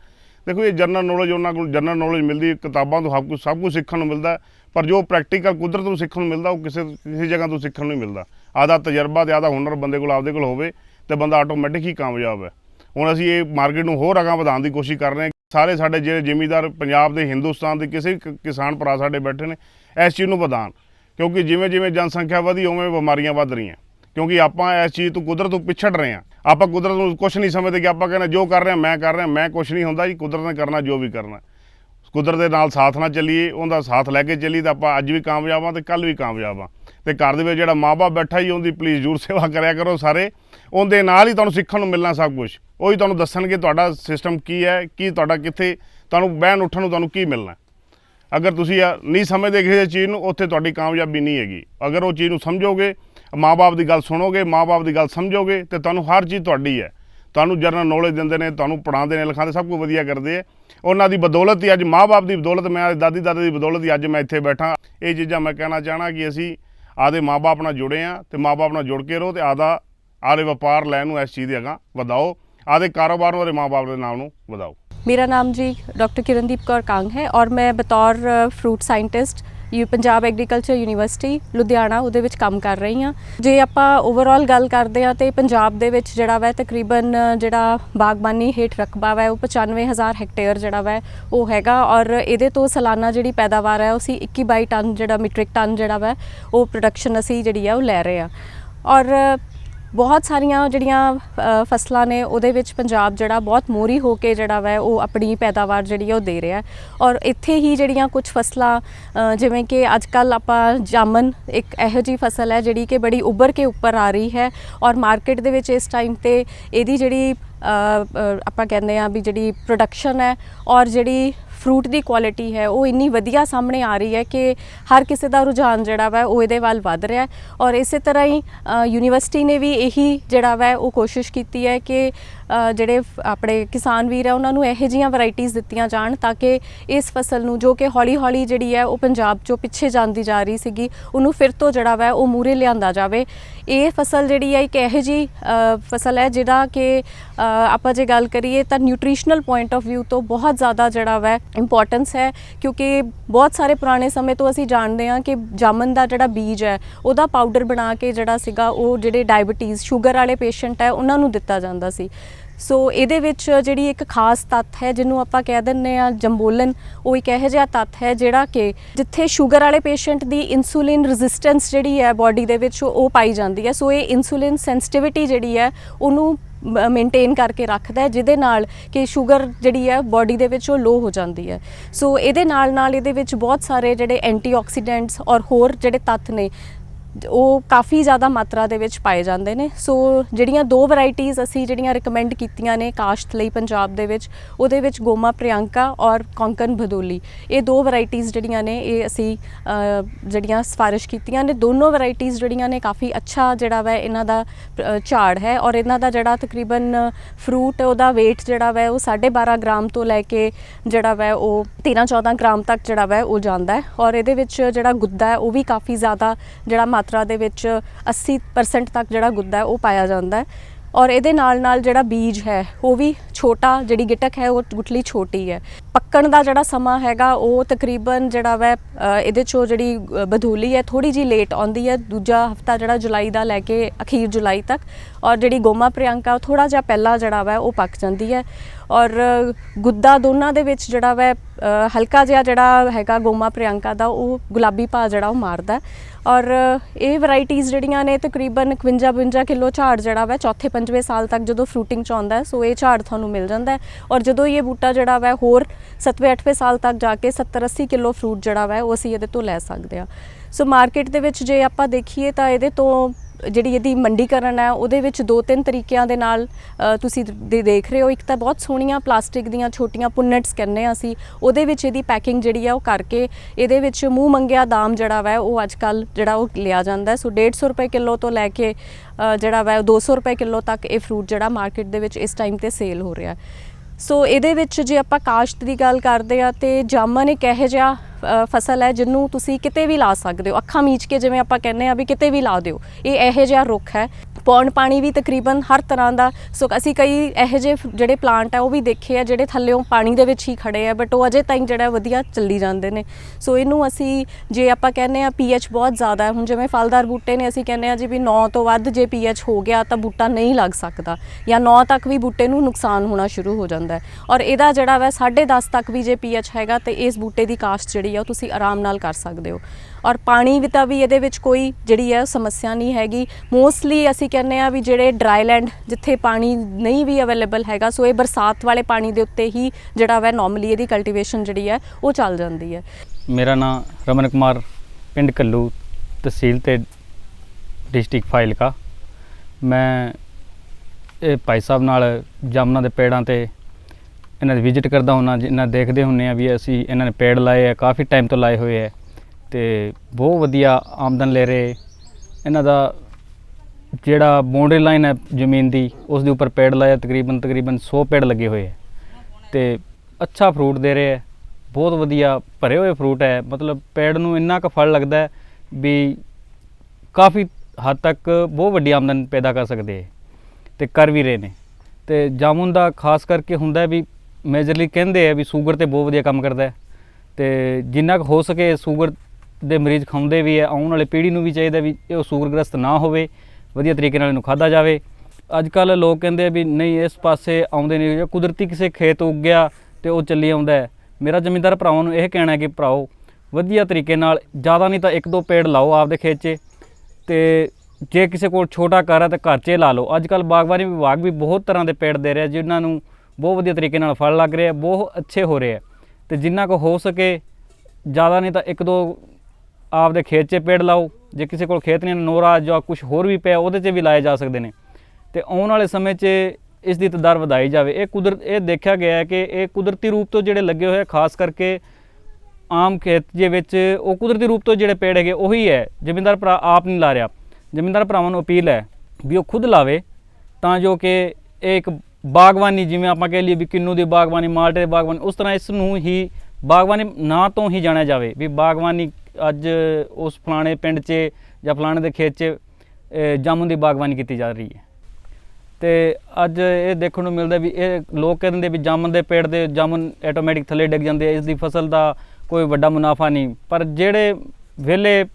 ਦੇਖੋ ਇਹ ਜਨਰਲ ਨੌਲੇਜ ਉਹਨਾਂ ਕੋਲ ਜਨਰਲ ਨੌਲੇਜ ਮਿਲਦੀ, ਕਿਤਾਬਾਂ ਤੋਂ ਸਭ ਕੁਝ ਸਭ ਕੁਝ ਸਿੱਖਣ ਨੂੰ ਮਿਲਦਾ। ਪਰ ਜੋ ਪ੍ਰੈਕਟੀਕਲ ਕੁਦਰਤ ਤੋਂ ਸਿੱਖਣ ਨੂੰ ਮਿਲਦਾ, ਉਹ ਕਿਸੇ ਕਿਸੇ ਜਗ੍ਹਾ ਤੋਂ ਸਿੱਖਣ ਨੂੰ ਮਿਲਦਾ। ਆਦਾ ਤਜਰਬਾ ਤੇ ਆਦਾ ਹੁਨਰ ਬੰਦੇ ਕੋਲ ਆਪਦੇ ਕੋਲ ਹੋਵੇ ਤੇ ਬੰਦਾ ਆਟੋਮੈਟਿਕ ਹੀ ਕਾਮਯਾਬ ਹੈ। ਹੁਣ ਅਸੀਂ ਇਹ ਮਾਰਕੀਟ ਨੂੰ ਹੋਰ ਅਗਾਂ ਵਧਾਉਣ ਦੀ ਕੋਸ਼ਿਸ਼ ਕਰ ਰਹੇ ਹਾਂ। ਸਾਰੇ ਸਾਡੇ ਜਿਹੜੇ ਜ਼ਿਮੀਦਾਰ ਪੰਜਾਬ ਦੇ, ਹਿੰਦੁਸਤਾਨ ਦੇ ਕਿਸੇ ਕਿਸਾਨ ਭਰਾ ਸਾਡੇ ਬੈਠੇ ਨੇ, ਇਸ ਚੀਜ਼ ਨੂੰ ਵਧਾਉਣ। ਕਿਉਂਕਿ ਜਿਵੇਂ ਜਿਵੇਂ ਜਨਸੰਖਿਆ ਵਧੀ ਉਵੇਂ ਬਿਮਾਰੀਆਂ ਵੱਧ ਰਹੀਆਂ। ਕਿਉਂਕਿ ਆਪਾਂ ਇਸ ਚੀਜ਼ ਤੋਂ ਕੁਦਰਤ ਤੋਂ ਪਿਛੜ ਰਹੇ ਹਾਂ। ਆਪਾਂ ਕੁਦਰਤ ਨੂੰ ਕੁਝ ਨਹੀਂ ਸਮਝਦੇ ਕਿ ਆਪਾਂ ਕਹਿੰਦੇ ਜੋ ਕਰ ਰਹੇ ਹਾਂ, ਮੈਂ ਕਰ ਰਿਹਾ, ਮੈਂ ਕੁਝ ਨਹੀਂ ਹੁੰਦਾ ਜੀ, ਕੁਦਰਤ ਨੇ ਕਰਨਾ ਜੋ ਵੀ ਕਰਨਾ। ਕੁਦਰਤ ਦੇ ਨਾਲ ਸਾਥ ਨਾਲ ਚੱਲੀਏ, ਉਹਦਾ ਸਾਥ ਲੈ ਕੇ ਚੱਲੀ ਤਾਂ ਆਪਾਂ ਅੱਜ ਵੀ ਕਾਮਯਾਬ ਹਾਂ ਤੇ ਕੱਲ ਵੀ ਕਾਮਯਾਬ ਹਾਂ। ਤੇ ਘਰ ਦੇ ਵਿੱਚ ਜਿਹੜਾ ਮਾਪੇ ਬੈਠਾ ਹੀ ਉਹਦੀ ਪਲੀਜ਼ ਜਰੂਰ ਸੇਵਾ ਕਰਿਆ ਕਰੋ ਸਾਰੇ। ਉਹਦੇ ਨਾਲ ਹੀ ਤੁਹਾਨੂੰ ਸਿੱਖਣ ਨੂੰ ਮਿਲਣਾ ਸਭ ਕੁਝ ਉਹੀ ਤੁਹਾਨੂੰ ਦੱਸਣਗੇ ਤੁਹਾਡਾ ਸਿਸਟਮ ਕੀ ਹੈ, ਕੀ ਤੁਹਾਡਾ ਕਿੱਥੇ, ਤੁਹਾਨੂੰ ਬਹਿਣ ਉੱਠਣ ਨੂੰ ਤੁਹਾਨੂੰ ਕੀ ਮਿਲਣਾ। ਅਗਰ ਤੁਸੀਂ ਨਹੀਂ ਸਮਝਦੇ ਕਿਸੇ ਚੀਜ਼ ਨੂੰ, ਉੱਥੇ ਤੁਹਾਡੀ ਕਾਮਯਾਬੀ ਨਹੀਂ ਹੈਗੀ। ਅਗਰ ਉਹ ਚੀਜ਼ ਨੂੰ ਸਮਝੋਗੇ ਮਾਪੇ ਦੀ ਗੱਲ ਸੁਣੋਗੇ ਮਾਪੇ ਦੀ ਗੱਲ ਸਮਝੋਗੇ ਤੇ ਤੁਹਾਨੂੰ ਹਰ ਚੀਜ਼ ਤੁਹਾਡੀ ਹੈ ਤੁਹਾਨੂੰ ਜਨਰਲ ਨੌਲੇਜ ਦਿੰਦੇ ਨੇ ਤੁਹਾਨੂੰ ਪੜਾਉਂਦੇ ਨੇ ਲਿਖਾਉਂਦੇ ਸਭ ਕੁਝ ਵਧੀਆ ਕਰਦੇ ਆ ਉਹਨਾਂ ਦੀ ਬਦੌਲਤ ਹੀ ਅੱਜ ਮਾਪੇ ਦੀ ਬਦੌਲਤ ਮੈਂ ਦਾਦੀ ਦਾਦੇ ਦੀ ਬਦੌਲਤ ਹੀ ਅੱਜ ਮੈਂ ਇੱਥੇ ਬੈਠਾ ਇਹ ਚੀਜ਼ਾਂ ਮੈਂ ਕਹਿਣਾ ਚਾਹਣਾ ਕਿ ਅਸੀਂ ਆਦੇ ਮਾਪੇ ਨਾਲ ਜੁੜੇ ਆ ਤੇ ਮਾਪੇ ਨਾਲ ਜੁੜ ਕੇ ਰਹੋ ਤੇ ਆਦਾ ਆਦੇ ਵਪਾਰ ਲੈਣ ਨੂੰ ਇਸ ਚੀਜ਼ ਦੇ ਅਗਾਂ ਵਧਾਓ ਆਦੇ ਕਾਰੋਬਾਰ ਨੂੰ ਆਦੇ ਮਾਪੇ ਦੇ ਨਾਮ ਨੂੰ ਵਧਾਓ मेरा नाम जी डॉक्टर किरणदीप कौर कांग है और मैं ਬਤੌਰ ਫਰੂਟ ਸਾਇੰਟਿਸਟ ਯੂ ਪੰਜਾਬ ਐਗਰੀਕਲਚਰ ਯੂਨੀਵਰਸਿਟੀ ਲੁਧਿਆਣਾ ਉਹਦੇ ਵਿੱਚ ਕੰਮ ਕਰ ਰਹੀ ਹਾਂ। ਜੇ ਆਪਾਂ ਓਵਰਆਲ ਗੱਲ ਕਰਦੇ ਹਾਂ ਤੇ ਪੰਜਾਬ ਦੇ ਵਿੱਚ ਜਿਹੜਾ ਵਾ ਤਕਰੀਬਨ ਜਿਹੜਾ ਬਾਗਬਾਨੀ ਹੇਠ ਰਕਬਾ ਵਾ, ਉਹ 95000 ਹੈਕਟੇਅਰ ਜਿਹੜਾ ਵਾ, ਉਹ ਹੈਗਾ ਔਰ ਇਹਦੇ ਤੋਂ ਸਾਲਾਨਾ ਜਿਹੜੀ ਪੈਦਾਵਾਰ ਹੈ, ਉਹ ਸੀ 21 22 ਟਨ ਜਿਹੜਾ ਮੀਟ੍ਰਿਕ ਟਨ ਜਿਹੜਾ ਵਾ, ਉਹ ਪ੍ਰੋਡਕਸ਼ਨ ਅਸੀਂ ਜਿਹੜੀ ਆ, ਉਹ ਲੈ ਰਹੇ ਆ ਔਰ ਬਹੁਤ ਸਾਰੀਆਂ ਜਿਹੜੀਆਂ ਫਸਲਾਂ ਨੇ ਉਹਦੇ ਵਿੱਚ ਪੰਜਾਬ ਜਿਹੜਾ ਬਹੁਤ ਮੋਰੀ ਹੋ ਕੇ ਜਿਹੜਾ ਵੈ ਉਹ ਆਪਣੀ ਪੈਦਾਵਾਰ ਜਿਹੜੀ ਆ ਉਹ ਦੇ ਰਿਹਾ। ਔਰ ਇੱਥੇ ਹੀ ਜਿਹੜੀਆਂ ਕੁਝ ਫਸਲਾਂ ਜਿਵੇਂ ਕਿ ਅੱਜ ਕੱਲ ਆਪਾਂ ਜਾਮਨ ਇੱਕ ਇਹੋ ਜੀ ਫਸਲ ਹੈ ਜਿਹੜੀ ਕਿ ਬੜੀ ਉੱਭਰ ਕੇ ਉੱਪਰ ਆ ਰਹੀ ਹੈ। ਔਰ ਮਾਰਕੀਟ ਦੇ ਵਿੱਚ ਇਸ ਟਾਈਮ ਤੇ ਇਹਦੀ ਜਿਹੜੀ ਆਪਾਂ ਕਹਿੰਦੇ ਆ ਵੀ ਜਿਹੜੀ ਪ੍ਰੋਡਕਸ਼ਨ ਹੈ ਔਰ ਜਿਹੜੀ ਫਰੂਟ ਦੀ ਕੁਆਲਿਟੀ ਹੈ, ਉਹ ਇੰਨੀ ਵਧੀਆ ਸਾਹਮਣੇ ਆ ਰਹੀ ਹੈ ਕਿ ਹਰ ਕਿਸੇ ਦਾ ਰੁਝਾਨ ਜਿਹੜਾ ਵਾ, ਉਹ ਇਹਦੇ ਵੱਲ ਵੱਧ ਰਿਹਾ ਔਰ ਇਸੇ ਤਰ੍ਹਾਂ ਹੀ ਯੂਨੀਵਰਸਿਟੀ ਨੇ ਵੀ ਇਹੀ ਜਿਹੜਾ ਵਾ, ਉਹ ਕੋਸ਼ਿਸ਼ ਕੀਤੀ ਹੈ ਕਿ ਜਿਹੜੇ ਆਪਣੇ ਕਿਸਾਨ ਵੀਰ ਹੈ ਉਹਨਾਂ ਨੂੰ ਇਹੋ ਜਿਹੀਆਂ ਵੈਰਾਈਟੀਆਂ ਦਿੱਤੀਆਂ ਜਾਣ ਤਾਂ ਕਿ ਇਸ ਫਸਲ ਨੂੰ ਜੋ ਕਿ ਹੌਲੀ-ਹੌਲੀ ਜਿਹੜੀ ਹੈ, ਉਹ ਪੰਜਾਬ ਚੋਂ ਪਿੱਛੇ ਜਾਂਦੀ ਜਾ ਰਹੀ ਸੀਗੀ, ਉਹਨੂੰ ਫਿਰ ਤੋਂ ਜਿਹੜਾ ਵਾ, ਉਹ ਮੂਰੇ ਲਿਆਂਦਾ ਜਾਵੇ। ਇਹ ਫਸਲ ਜਿਹੜੀ ਹੈ, ਇੱਕ ਇਹੋ ਜੀ ਫਸਲ ਹੈ ਜਿਹਦਾ ਕਿ ਆਪਾਂ ਜੇ ਗੱਲ ਕਰੀਏ ਤਾਂ ਨਿਊਟ੍ਰੀਸ਼ਨਲ ਪੁਆਇੰਟ ਆਫ View ਤੋਂ ਬਹੁਤ ਜ਼ਿਆਦਾ ਜਿਹੜਾ ਵਾ ਇੰਪੋਰਟੈਂਸ ਹੈ, ਕਿਉਂਕਿ ਬਹੁਤ ਸਾਰੇ ਪੁਰਾਣੇ ਸਮੇਂ ਤੋਂ ਅਸੀਂ ਜਾਣਦੇ ਹਾਂ ਕਿ ਜਾਮਨ ਦਾ ਜਿਹੜਾ ਬੀਜ ਹੈ, ਉਹਦਾ ਪਾਊਡਰ ਬਣਾ ਕੇ ਜਿਹੜਾ ਸੀਗਾ, ਉਹ ਜਿਹੜੇ ਡਾਇਬੀਟੀਜ਼ ਸ਼ੂਗਰ ਵਾਲੇ ਪੇਸ਼ੈਂਟ ਹੈ, ਉਹਨਾਂ ਨੂੰ ਦਿੱਤਾ ਜਾਂਦਾ ਸੀ। ਸੋ ਇਹਦੇ ਵਿੱਚ ਜਿਹੜੀ ਇੱਕ ਖਾਸ ਤੱਤ ਹੈ ਜਿਹਨੂੰ ਆਪਾਂ ਕਹਿ ਦਿੰਨੇ ਆ ਜੰਬੋਲਨ, ਉਹ ਇੱਕ ਇਹੋ ਜਿਹਾ ਤੱਤ ਹੈ ਜਿਹੜਾ ਕਿ ਜਿੱਥੇ ਸ਼ੂਗਰ ਵਾਲੇ ਪੇਸ਼ੈਂਟ ਦੀ ਇਨਸੂਲਿਨ ਰੈਜ਼ਿਸਟੈਂਸ ਜਿਹੜੀ ਹੈ ਬਾਡੀ ਦੇ ਵਿੱਚ ਉਹ ਪਾਈ ਜਾਂਦੀ ਹੈ। ਸੋ ਇਹ ਇਨਸੂਲਿਨ ਸੈਂਸਿਟੀਵਿਟੀ ਜਿਹੜੀ ਹੈ ਉਹਨੂੰ ਮੇਨਟੇਨ ਕਰਕੇ ਰੱਖਦਾ ਜਿਹਦੇ ਨਾਲ ਕਿ ਸ਼ੂਗਰ ਜਿਹੜੀ ਹੈ ਬਾਡੀ ਦੇ ਵਿੱਚ ਉਹ ਲੋ ਹੋ ਜਾਂਦੀ ਹੈ। ਸੋ ਇਹਦੇ ਨਾਲ ਨਾਲ ਇਹਦੇ ਵਿੱਚ ਬਹੁਤ ਸਾਰੇ ਜਿਹੜੇ ਐਂਟੀਆਕਸੀਡੈਂਟਸ ਔਰ ਹੋਰ ਜਿਹੜੇ ਤੱਤ ਨੇ ਉਹ ਕਾਫੀ ਜ਼ਿਆਦਾ ਮਾਤਰਾ ਦੇ ਵਿੱਚ ਪਾਏ ਜਾਂਦੇ ਨੇ। ਸੋ ਜਿਹੜੀਆਂ ਦੋ ਵੈਰਾਈਟੀਆਂ ਅਸੀਂ ਜਿਹੜੀਆਂ ਰეკਮੈਂਡ ਕੀਤੀਆਂ ਨੇ ਕਾਸ਼ਤ ਲਈ ਪੰਜਾਬ ਦੇ ਵਿੱਚ, ਉਹਦੇ ਵਿੱਚ ਗੋਮਾ ਪ੍ਰਿਯੰਕਾ ਔਰ ਕੋਂਕਨ ਭਦੋਲੀ। ਇਹ ਦੋ ਵੈਰਾਈਟੀਆਂ ਜਿਹੜੀਆਂ ਨੇ, ਇਹ ਅਸੀਂ ਜਿਹੜੀਆਂ ਸਿਫਾਰਿਸ਼ ਕੀਤੀਆਂ ਨੇ। ਦੋਨੋਂ ਵੈਰਾਈਟੀਆਂ ਜਿਹੜੀਆਂ ਨੇ ਕਾਫੀ ਅੱਛਾ ਜਿਹੜਾ ਵੈ ਇਹਨਾਂ ਦਾ ਝਾੜ ਹੈ ਔਰ ਇਹਨਾਂ ਦਾ ਜਿਹੜਾ ਤਕਰੀਬਨ ਫਰੂਟ ਉਹਦਾ weight ਜਿਹੜਾ ਵੈ ਉਹ 12.5 ਗ੍ਰਾਮ ਤੋਂ ਲੈ ਕੇ ਜਿਹੜਾ ਵੈ ਉਹ 13-14 ਗ੍ਰਾਮ ਤੱਕ ਜਿਹੜਾ ਵੈ ਉਹ ਜਾਂਦਾ ਹੈ। ਔਰ ਇਹਦੇ ਵਿੱਚ ਜਿਹੜਾ ਗੁੱਦਾ ਹੈ, ਉਹ ਵੀ ਕਾਫੀ ਜ਼ਿਆਦਾ ਜਿਹੜਾ ਮਾਤਰਾ ਦੇ ਵਿੱਚ 80% ਤੱਕ ਜਿਹੜਾ ਗੁੱਦਾ ਹੈ ਉਹ ਪਾਇਆ ਜਾਂਦਾ ਹੈ। ਔਰ ਇਹਦੇ ਨਾਲ ਨਾਲ ਜਿਹੜਾ ਬੀਜ ਹੈ ਉਹ ਵੀ ਛੋਟਾ ਜਿਹੜੀ ਗਿਟਕ ਹੈ ਉਹ ਗੁਠਲੀ ਛੋਟੀ ਹੈ। ਪੱਕਣ ਦਾ ਜਿਹੜਾ ਸਮਾਂ ਹੈਗਾ ਉਹ ਤਕਰੀਬਨ ਜਿਹੜਾ ਵੈ ਇਹਦੇ ਚੋਂ ਜਿਹੜੀ ਅ, ਬਧੂਲੀ ਹੈ ਥੋੜੀ ਜੀ ਲੇਟ ਆਉਂਦੀ ਹੈ। ਦੂਜਾ ਹਫਤਾ ਜਿਹੜਾ ਜੁਲਾਈ ਦਾ ਲੈ ਕੇ ਅਖੀਰ ਜੁਲਾਈ ਤੱਕ। ਔਰ ਜਿਹੜੀ ਗੋਮਾ ਪ੍ਰਿਯੰਕਾ ਉਹ ਥੋੜਾ ਜਿਹਾ ਪਹਿਲਾਂ ਜਿਹੜਾ ਵੈ ਉਹ ਪੱਕ ਜਾਂਦੀ ਹੈ। ਔਰ ਗੁੱਦਾ ਦੋਨਾਂ ਦੇ ਵਿੱਚ ਜਿਹੜਾ ਵੈ ਹਲਕਾ ਜਿਹਾ ਜਿਹੜਾ ਹੈਗਾ ਗੋਮਾ ਪ੍ਰਿਯੰਕਾ ਦਾ ਉਹ ਗੁਲਾਬੀ ਪਾ ਜਿਹੜਾ ਉਹ ਮਾਰਦਾ ਔਰ ਇਹ ਵੈਰਾਈਟੀਆਂ ਜਿਹੜੀਆਂ ਨੇ ਤਕਰੀਬਨ 51 52 ਕਿਲੋ ਝਾੜ ਜਿਹੜਾ ਵਾ, ਚੌਥੇ ਪੰਜਵੇਂ ਸਾਲ ਤੱਕ ਜਦੋਂ ਫਰੂਟਿੰਗ ਚ ਆਉਂਦਾ ਸੋ ਇਹ ਝਾੜ ਤੁਹਾਨੂੰ ਮਿਲ ਜਾਂਦਾ ਔਰ ਜਦੋਂ ਇਹ ਬੂਟਾ ਜਿਹੜਾ ਵਾ, ਹੋਰ 7ਵੇਂ 8ਵੇਂ ਸਾਲ ਤੱਕ ਜਾ ਕੇ 70 80 ਕਿਲੋ ਫਰੂਟ ਜਿਹੜਾ ਵਾ, ਉਹ ਅਸੀਂ ਇਹਦੇ ਤੋਂ ਲੈ ਸਕਦੇ ਆ ਸੋ ਮਾਰਕੀਟ ਦੇ ਵਿੱਚ ਜੇ ਆਪਾਂ ਦੇਖੀਏ ਤਾਂ ਇਹਦੇ ਤੋਂ ਜਿਹੜੀ ਇਹਦੀ ਮੰਡੀਕਰਨ ਹੈ, ਉਹਦੇ ਵਿੱਚ ਦੋ ਤਿੰਨ ਤਰੀਕਿਆਂ ਦੇ ਨਾਲ ਤੁਸੀਂ ਦੇ ਦੇਖ ਰਹੇ ਹੋ। ਇੱਕ ਤਾਂ ਬਹੁਤ ਸੋਹਣੀਆਂ ਪਲਾਸਟਿਕ ਦੀਆਂ ਛੋਟੀਆਂ ਪੁੰਨਟਸ ਕਹਿੰਦੇ ਆ ਅਸੀਂ। ਉਹਦੇ ਵਿੱਚ ਇਹਦੀ ਪੈਕਿੰਗ ਜਿਹੜੀ ਆ, ਉਹ ਕਰਕੇ ਇਹਦੇ ਵਿੱਚ ਮੂੰਹ ਮੰਗਿਆ ਦਾਮ ਜਿਹੜਾ ਵਾ, ਉਹ ਅੱਜ ਕੱਲ ਜਿਹੜਾ ਉਹ ਲਿਆ ਜਾਂਦਾ ਹੈ। ਸੋ 150 ਰੁਪਏ ਕਿਲੋ ਤੋਂ ਲੈ ਕੇ ਜਿਹੜਾ ਵਾ ਉਹ 200 ਰੁਪਏ ਕਿਲੋ ਤੱਕ ਇਹ ਫਰੂਟ ਜਿਹੜਾ ਮਾਰਕੀਟ ਦੇ ਵਿੱਚ ਇਸ ਟਾਈਮ ਤੇ ਸੇਲ ਹੋ ਰਿਹਾ ਸੋ ਇਹਦੇ ਵਿੱਚ ਜੇ ਆਪਾਂ ਕਾਸ਼ਤ ਦੀ ਗੱਲ ਕਰਦੇ ਆ ਤੇ ਜਾਮਨ ਇੱਕ ਇਹੋ ਜਿਹਾ ਫਸਲ ਹੈ, ਜਿਹਨੂੰ ਤੁਸੀਂ ਕਿਤੇ ਵੀ ਲਾ ਸਕਦੇ ਹੋ। ਅੱਖਾਂ ਮੀਚ ਕੇ ਜਿਵੇਂ ਆਪਾਂ ਕਹਿੰਦੇ ਆ ਵੀ ਕਿਤੇ ਵੀ ਲਾ ਦਿਓ। ਇਹ ਇਹੋ ਜਿਹਾ ਰੁੱਖ ਹੈ। ਪੌਣ ਪਾਣੀ ਵੀ ਤਕਰੀਬਨ ਹਰ ਤਰ੍ਹਾਂ ਦਾ, ਸੋ ਅਸੀਂ ਕਈ ਇਹੋ ਜਿਹੇ ਜਿਹੜੇ ਪਲਾਂਟ ਆ ਉਹ ਵੀ ਦੇਖੇ ਆ, ਜਿਹੜੇ ਥੱਲੇੋਂ ਪਾਣੀ ਦੇ ਵਿੱਚ ਹੀ ਖੜੇ ਆ ਬਟ ਉਹ ਅਜੇ ਤਾਈਂ ਜਿਹੜਾ ਵਧੀਆ ਚੱਲੀ ਜਾਂਦੇ ਨੇ। ਸੋ ਇਹਨੂੰ ਅਸੀਂ ਜੇ ਆਪਾਂ ਕਹਿੰਦੇ ਆ ਪੀਐਚ ਬਹੁਤ ਜ਼ਿਆਦਾ, ਹੁਣ ਜਿਵੇਂ ਫਲਦਾਰ ਬੂਟੇ ਨੇ ਅਸੀਂ ਕਹਿੰਦੇ ਆ ਜੀ ਵੀ 9 ਤੋਂ ਵੱਧ ਜੇ ਪੀਐਚ ਹੋ ਗਿਆ ਤਾਂ ਬੂਟਾ ਨਹੀਂ ਲੱਗ ਸਕਦਾ, ਜਾਂ 9 ਤੱਕ ਵੀ ਬੂਟੇ ਨੂੰ ਨੁਕਸਾਨ ਹੋਣਾ ਸ਼ੁਰੂ ਹੋ ਜਾਂਦਾ ਹੈ। ਔਰ ਇਹਦਾ ਜਿਹੜਾ ਵਾ 10.5 ਤੱਕ ਵੀ ਜੇ ਪੀਐਚ ਹੈਗਾ ਤੇ ਇਸ ਬੂਟੇ ਦੀ ਕਾਸ਼ਤ ਜਿਹੜੀ ਆ ਉਹ ਤੁਸੀਂ ਆਰਾਮ ਨਾਲ ਕਰ ਸਕਦੇ ਹੋ। ਔਰ ਪਾਣੀ ਵੀ ਤਾਂ ਵੀ ਇਹਦੇ ਵਿੱਚ ਕੋਈ ਜਿਹੜੀ ਹੈ ਸਮੱਸਿਆ ਨਹੀਂ ਹੈਗੀ। ਮੋਸਟਲੀ ਅਸੀਂ ਕਹਿੰਦੇ ਆ ਵੀ ਜਿਹੜੇ ਡਰਾਈ ਲੈਂਡ ਜਿੱਥੇ ਪਾਣੀ ਨਹੀਂ ਵੀ ਅਵੇਲੇਬਲ ਹੈਗਾ, ਸੋ ਇਹ ਬਰਸਾਤ ਵਾਲੇ ਪਾਣੀ ਦੇ ਉੱਤੇ ਹੀ ਜਿਹੜਾ ਵੈ ਨਾਰਮਲੀ ਇਹਦੀ ਕਲਟੀਵੇਸ਼ਨ ਜਿਹੜੀ ਹੈ, ਉਹ ਚੱਲ ਜਾਂਦੀ ਹੈ। ਮੇਰਾ ਨਾਮ ਰਮਨ ਕੁਮਾਰ, ਪਿੰਡ ਕੱਲੂ ਤਹਿਸੀਲ ਤੇ ਡਿਸਟ੍ਰਿਕਟ ਫਾਜ਼ਿਲਕਾ। ਮੈਂ ਇਹ ਭਾਈ ਸਾਹਿਬ ਨਾਲ ਜਾਮਨਾਂ ਦੇ ਪੇੜਾਂ ਤੇ ਇਹਨਾਂ ਦੀ ਵਿਜ਼ਿਟ ਕਰਦਾ ਹੁੰਨਾ, ਜਿੰਨਾ ਦੇਖਦੇ ਹੁੰਨੇ ਆ ਵੀ ਅਸੀਂ ਇਹਨਾਂ ਨੇ ਪੇੜ ਲਾਏ ਆ, ਕਾਫੀ ਟਾਈਮ ਤੋਂ ਲਾਏ ਹੋਏ ਆ। ਤੇ ਬਹੁਤ ਵਧੀਆ ਆਮਦਨ ਲੈ ਰਹੇ। ਇਹਨਾਂ ਦਾ ਜਿਹੜਾ ਬਾਉਂਡਰੀ ਲਾਈਨ ਹੈ ਜ਼ਮੀਨ ਦੀ ਉਸ ਦੇ ਉੱਪਰ ਪੇੜ ਲਾਇਆ ਤਕਰੀਬਨ ਤਕਰੀਬਨ 100 ਪੇੜ ਲੱਗੇ ਹੋਏ ਹੈ। ਤੇ ਅੱਛਾ ਫਰੂਟ ਦੇ ਰਹੇ ਹੈ। ਬਹੁਤ ਵਧੀਆ ਭਰੇ ਹੋਏ ਫਰੂਟ ਹੈ। ਮਤਲਬ ਪੇੜ ਨੂੰ ਇੰਨਾ ਕੁ ਫਲ ਲੱਗਦਾ ਹੈ ਵੀ ਕਾਫੀ ਹੱਦ ਤੱਕ ਬਹੁਤ ਵੱਡੀ ਆਮਦਨ ਪੈਦਾ ਕਰ ਸਕਦੇ ਹੈ ਤੇ ਕਰ ਵੀ ਰਹੇ ਨੇ। ਤੇ ਜਾਮੁਨ ਦਾ ਖਾਸ ਕਰਕੇ ਹੁੰਦਾ ਵੀ ਮੇਜਰਲੀ ਕਹਿੰਦੇ ਆ ਵੀ ਸ਼ੂਗਰ ਤੇ ਬਹੁਤ ਵਧੀਆ ਕੰਮ ਕਰਦਾ ਹੈ। ਤੇ ਜਿੰਨਾ ਕੁ ਹੋ ਸਕੇ ਸ਼ੂਗਰ ਦੇ ਮਰੀਜ਼ ਖਾਉਂਦੇ ਵੀ ਹੈ ਆਉਣ ਵਾਲੇ ਪੀੜ੍ਹੀ ਨੂੰ ਵੀ ਚਾਹੀਦਾ ਵੀ ਇਹ ਸ਼ੂਗਰਗ੍ਰਸਤ ਨਾ ਹੋਵੇ, ਵਧੀਆ ਤਰੀਕੇ ਨਾਲ ਇਹਨੂੰ ਖਾਧਾ ਜਾਵੇ। ਅੱਜ ਕੱਲ ਲੋਕ ਕਹਿੰਦੇ ਆ ਵੀ ਨਹੀਂ, ਇਸ ਪਾਸੇ ਆਉਂਦੇ ਨਹੀਂ, ਜਾਂ ਕੁਦਰਤੀ ਕਿਸੇ ਖੇਤ ਉੱਗ ਗਿਆ ਤੇ ਉਹ ਚੱਲੀ ਆਉਂਦਾ ਹੈ। ਮੇਰਾ ਜ਼ਮੀਂਦਾਰ ਭਰਾਵਾਂ ਨੂੰ ਇਹ ਕਹਿਣਾ ਹੈ ਕਿ ਭਰਾਓ, ਵਧੀਆ ਤਰੀਕੇ ਨਾਲ, ਜ਼ਿਆਦਾ ਨਹੀਂ ਤਾਂ ਇੱਕ ਦੋ ਪੇੜ ਲਾਓ ਆਪਦੇ ਖੇਤ 'ਚ ਤੇ ਜੇ ਕਿਸੇ ਕੋਲ ਛੋਟਾ ਘਰ ਹੈ ਤਾਂ ਘਰ 'ਚ ਲਾ ਲਓ। ਅੱਜ ਕੱਲ ਬਾਗਬਾਨੀ ਵਿਭਾਗ ਵੀ ਬਹੁਤ ਤਰ੍ਹਾਂ ਦੇ ਪੇੜ ਦੇ ਰਿਹਾ ਜਿਨ੍ਹਾਂ ਨੂੰ ਬਹੁਤ ਵਧੀਆ ਤਰੀਕੇ ਨਾਲ ਫਲ ਲੱਗ ਰਿਹਾ, ਬਹੁਤ ਅੱਛੇ ਹੋ ਰਹੇ ਆ। ਤੇ ਜਿੰਨਾ ਕੋ ਹੋ ਸਕੇ, ਜ਼ਿਆਦਾ ਨਹੀਂ ਤਾਂ ਇੱਕ ਦੋ ਆਪਦੇ ਖੇਤ 'ਚ ਪੇੜ ਲਾਓ, ਜੇ ਕਿਸੇ ਕੋਲ ਖੇਤ ਨਹੀਂ, ਨੋਰਾ ਜਾਂ ਕੁਝ ਹੋਰ ਵੀ ਪਿਆ, ਉਹਦੇ 'ਚ ਵੀ ਲਾਏ ਜਾ ਸਕਦੇ ਨੇ। ਤੇ ਆਉਣ ਵਾਲੇ ਸਮੇਂ 'ਚ ਇਸ ਦੀ ਤਦਾਰ ਵਧਾਈ ਜਾਵੇ। ਇਹ ਕੁਦਰਤ, ਇਹ ਦੇਖਿਆ ਗਿਆ ਹੈ ਕਿ ਇਹ ਕੁਦਰਤੀ ਰੂਪ ਤੋਂ ਜਿਹੜੇ ਲੱਗੇ ਹੋਏ ਆ, ਖਾਸ ਕਰਕੇ ਆਮ ਖੇਤ ਦੇ ਵਿੱਚ, ਉਹ ਕੁਦਰਤੀ ਰੂਪ ਤੋਂ ਜਿਹੜੇ ਪੇੜ ਹੈਗੇ, ਉਹੀ ਹੈ। ਜ਼ਮੀਂਦਾਰ ਭਰਾ ਆਪ ਨਹੀਂ ਲਾ ਰਿਹਾ। ਜ਼ਮੀਂਦਾਰ ਭਰਾਵਾਂ ਨੂੰ ਅਪੀਲ ਹੈ ਵੀ ਉਹ ਖੁਦ ਲਾਵੇ, ਤਾਂ ਜੋ ਕਿ ਇਹ ਇੱਕ ਬਾਗਬਾਨੀ, ਜਿਵੇਂ ਆਪਾਂ ਕਹਿ ਲਈਏ ਵੀ ਕਿੰਨੂ ਦੀ ਬਾਗਬਾਨੀ, ਮਾਲਟੇ ਦੀ ਬਾਗਬਾਨੀ, ਉਸ ਤਰ੍ਹਾਂ ਇਸ ਨੂੰ ਹੀ ਬਾਗਬਾਨੀ ਨਾਂ ਤੋਂ ਹੀ ਜਾਣਿਆ ਜਾਵੇ, ਵੀ ਬਾਗਬਾਨੀ ਅੱਜ ਉਸ ਫਲਾਣੇ ਪਿੰਡ 'ਚ ਜਾਂ ਫਲਾਣੇ ਦੇ ਖੇਤ 'ਚ ਅਹ, ਜਾਮੁਨ ਦੀ ਬਾਗਬਾਨੀ ਕੀਤੀ ਜਾ ਰਹੀ ਹੈ। ਤੇ ਅੱਜ ਇਹ ਦੇਖਣ ਨੂੰ ਮਿਲਦਾ ਵੀ ਇਹ ਲੋਕ ਕਹਿੰਦੇ ਵੀ ਜਾਮਨ ਦੇ ਪੇੜ ਦੇ ਜਾਮਨ ਆਟੋਮੈਟਿਕ ਥੱਲੇ ਡਿੱਗ ਜਾਂਦੇ ਆ ਇਸ ਦੀ ਫਸਲ ਦਾ ਕੋਈ ਵੱਡਾ ਮੁਨਾਫਾ ਨਹੀਂ। ਪਰ ਜਿਹੜੇ ਵਿਹਲੇ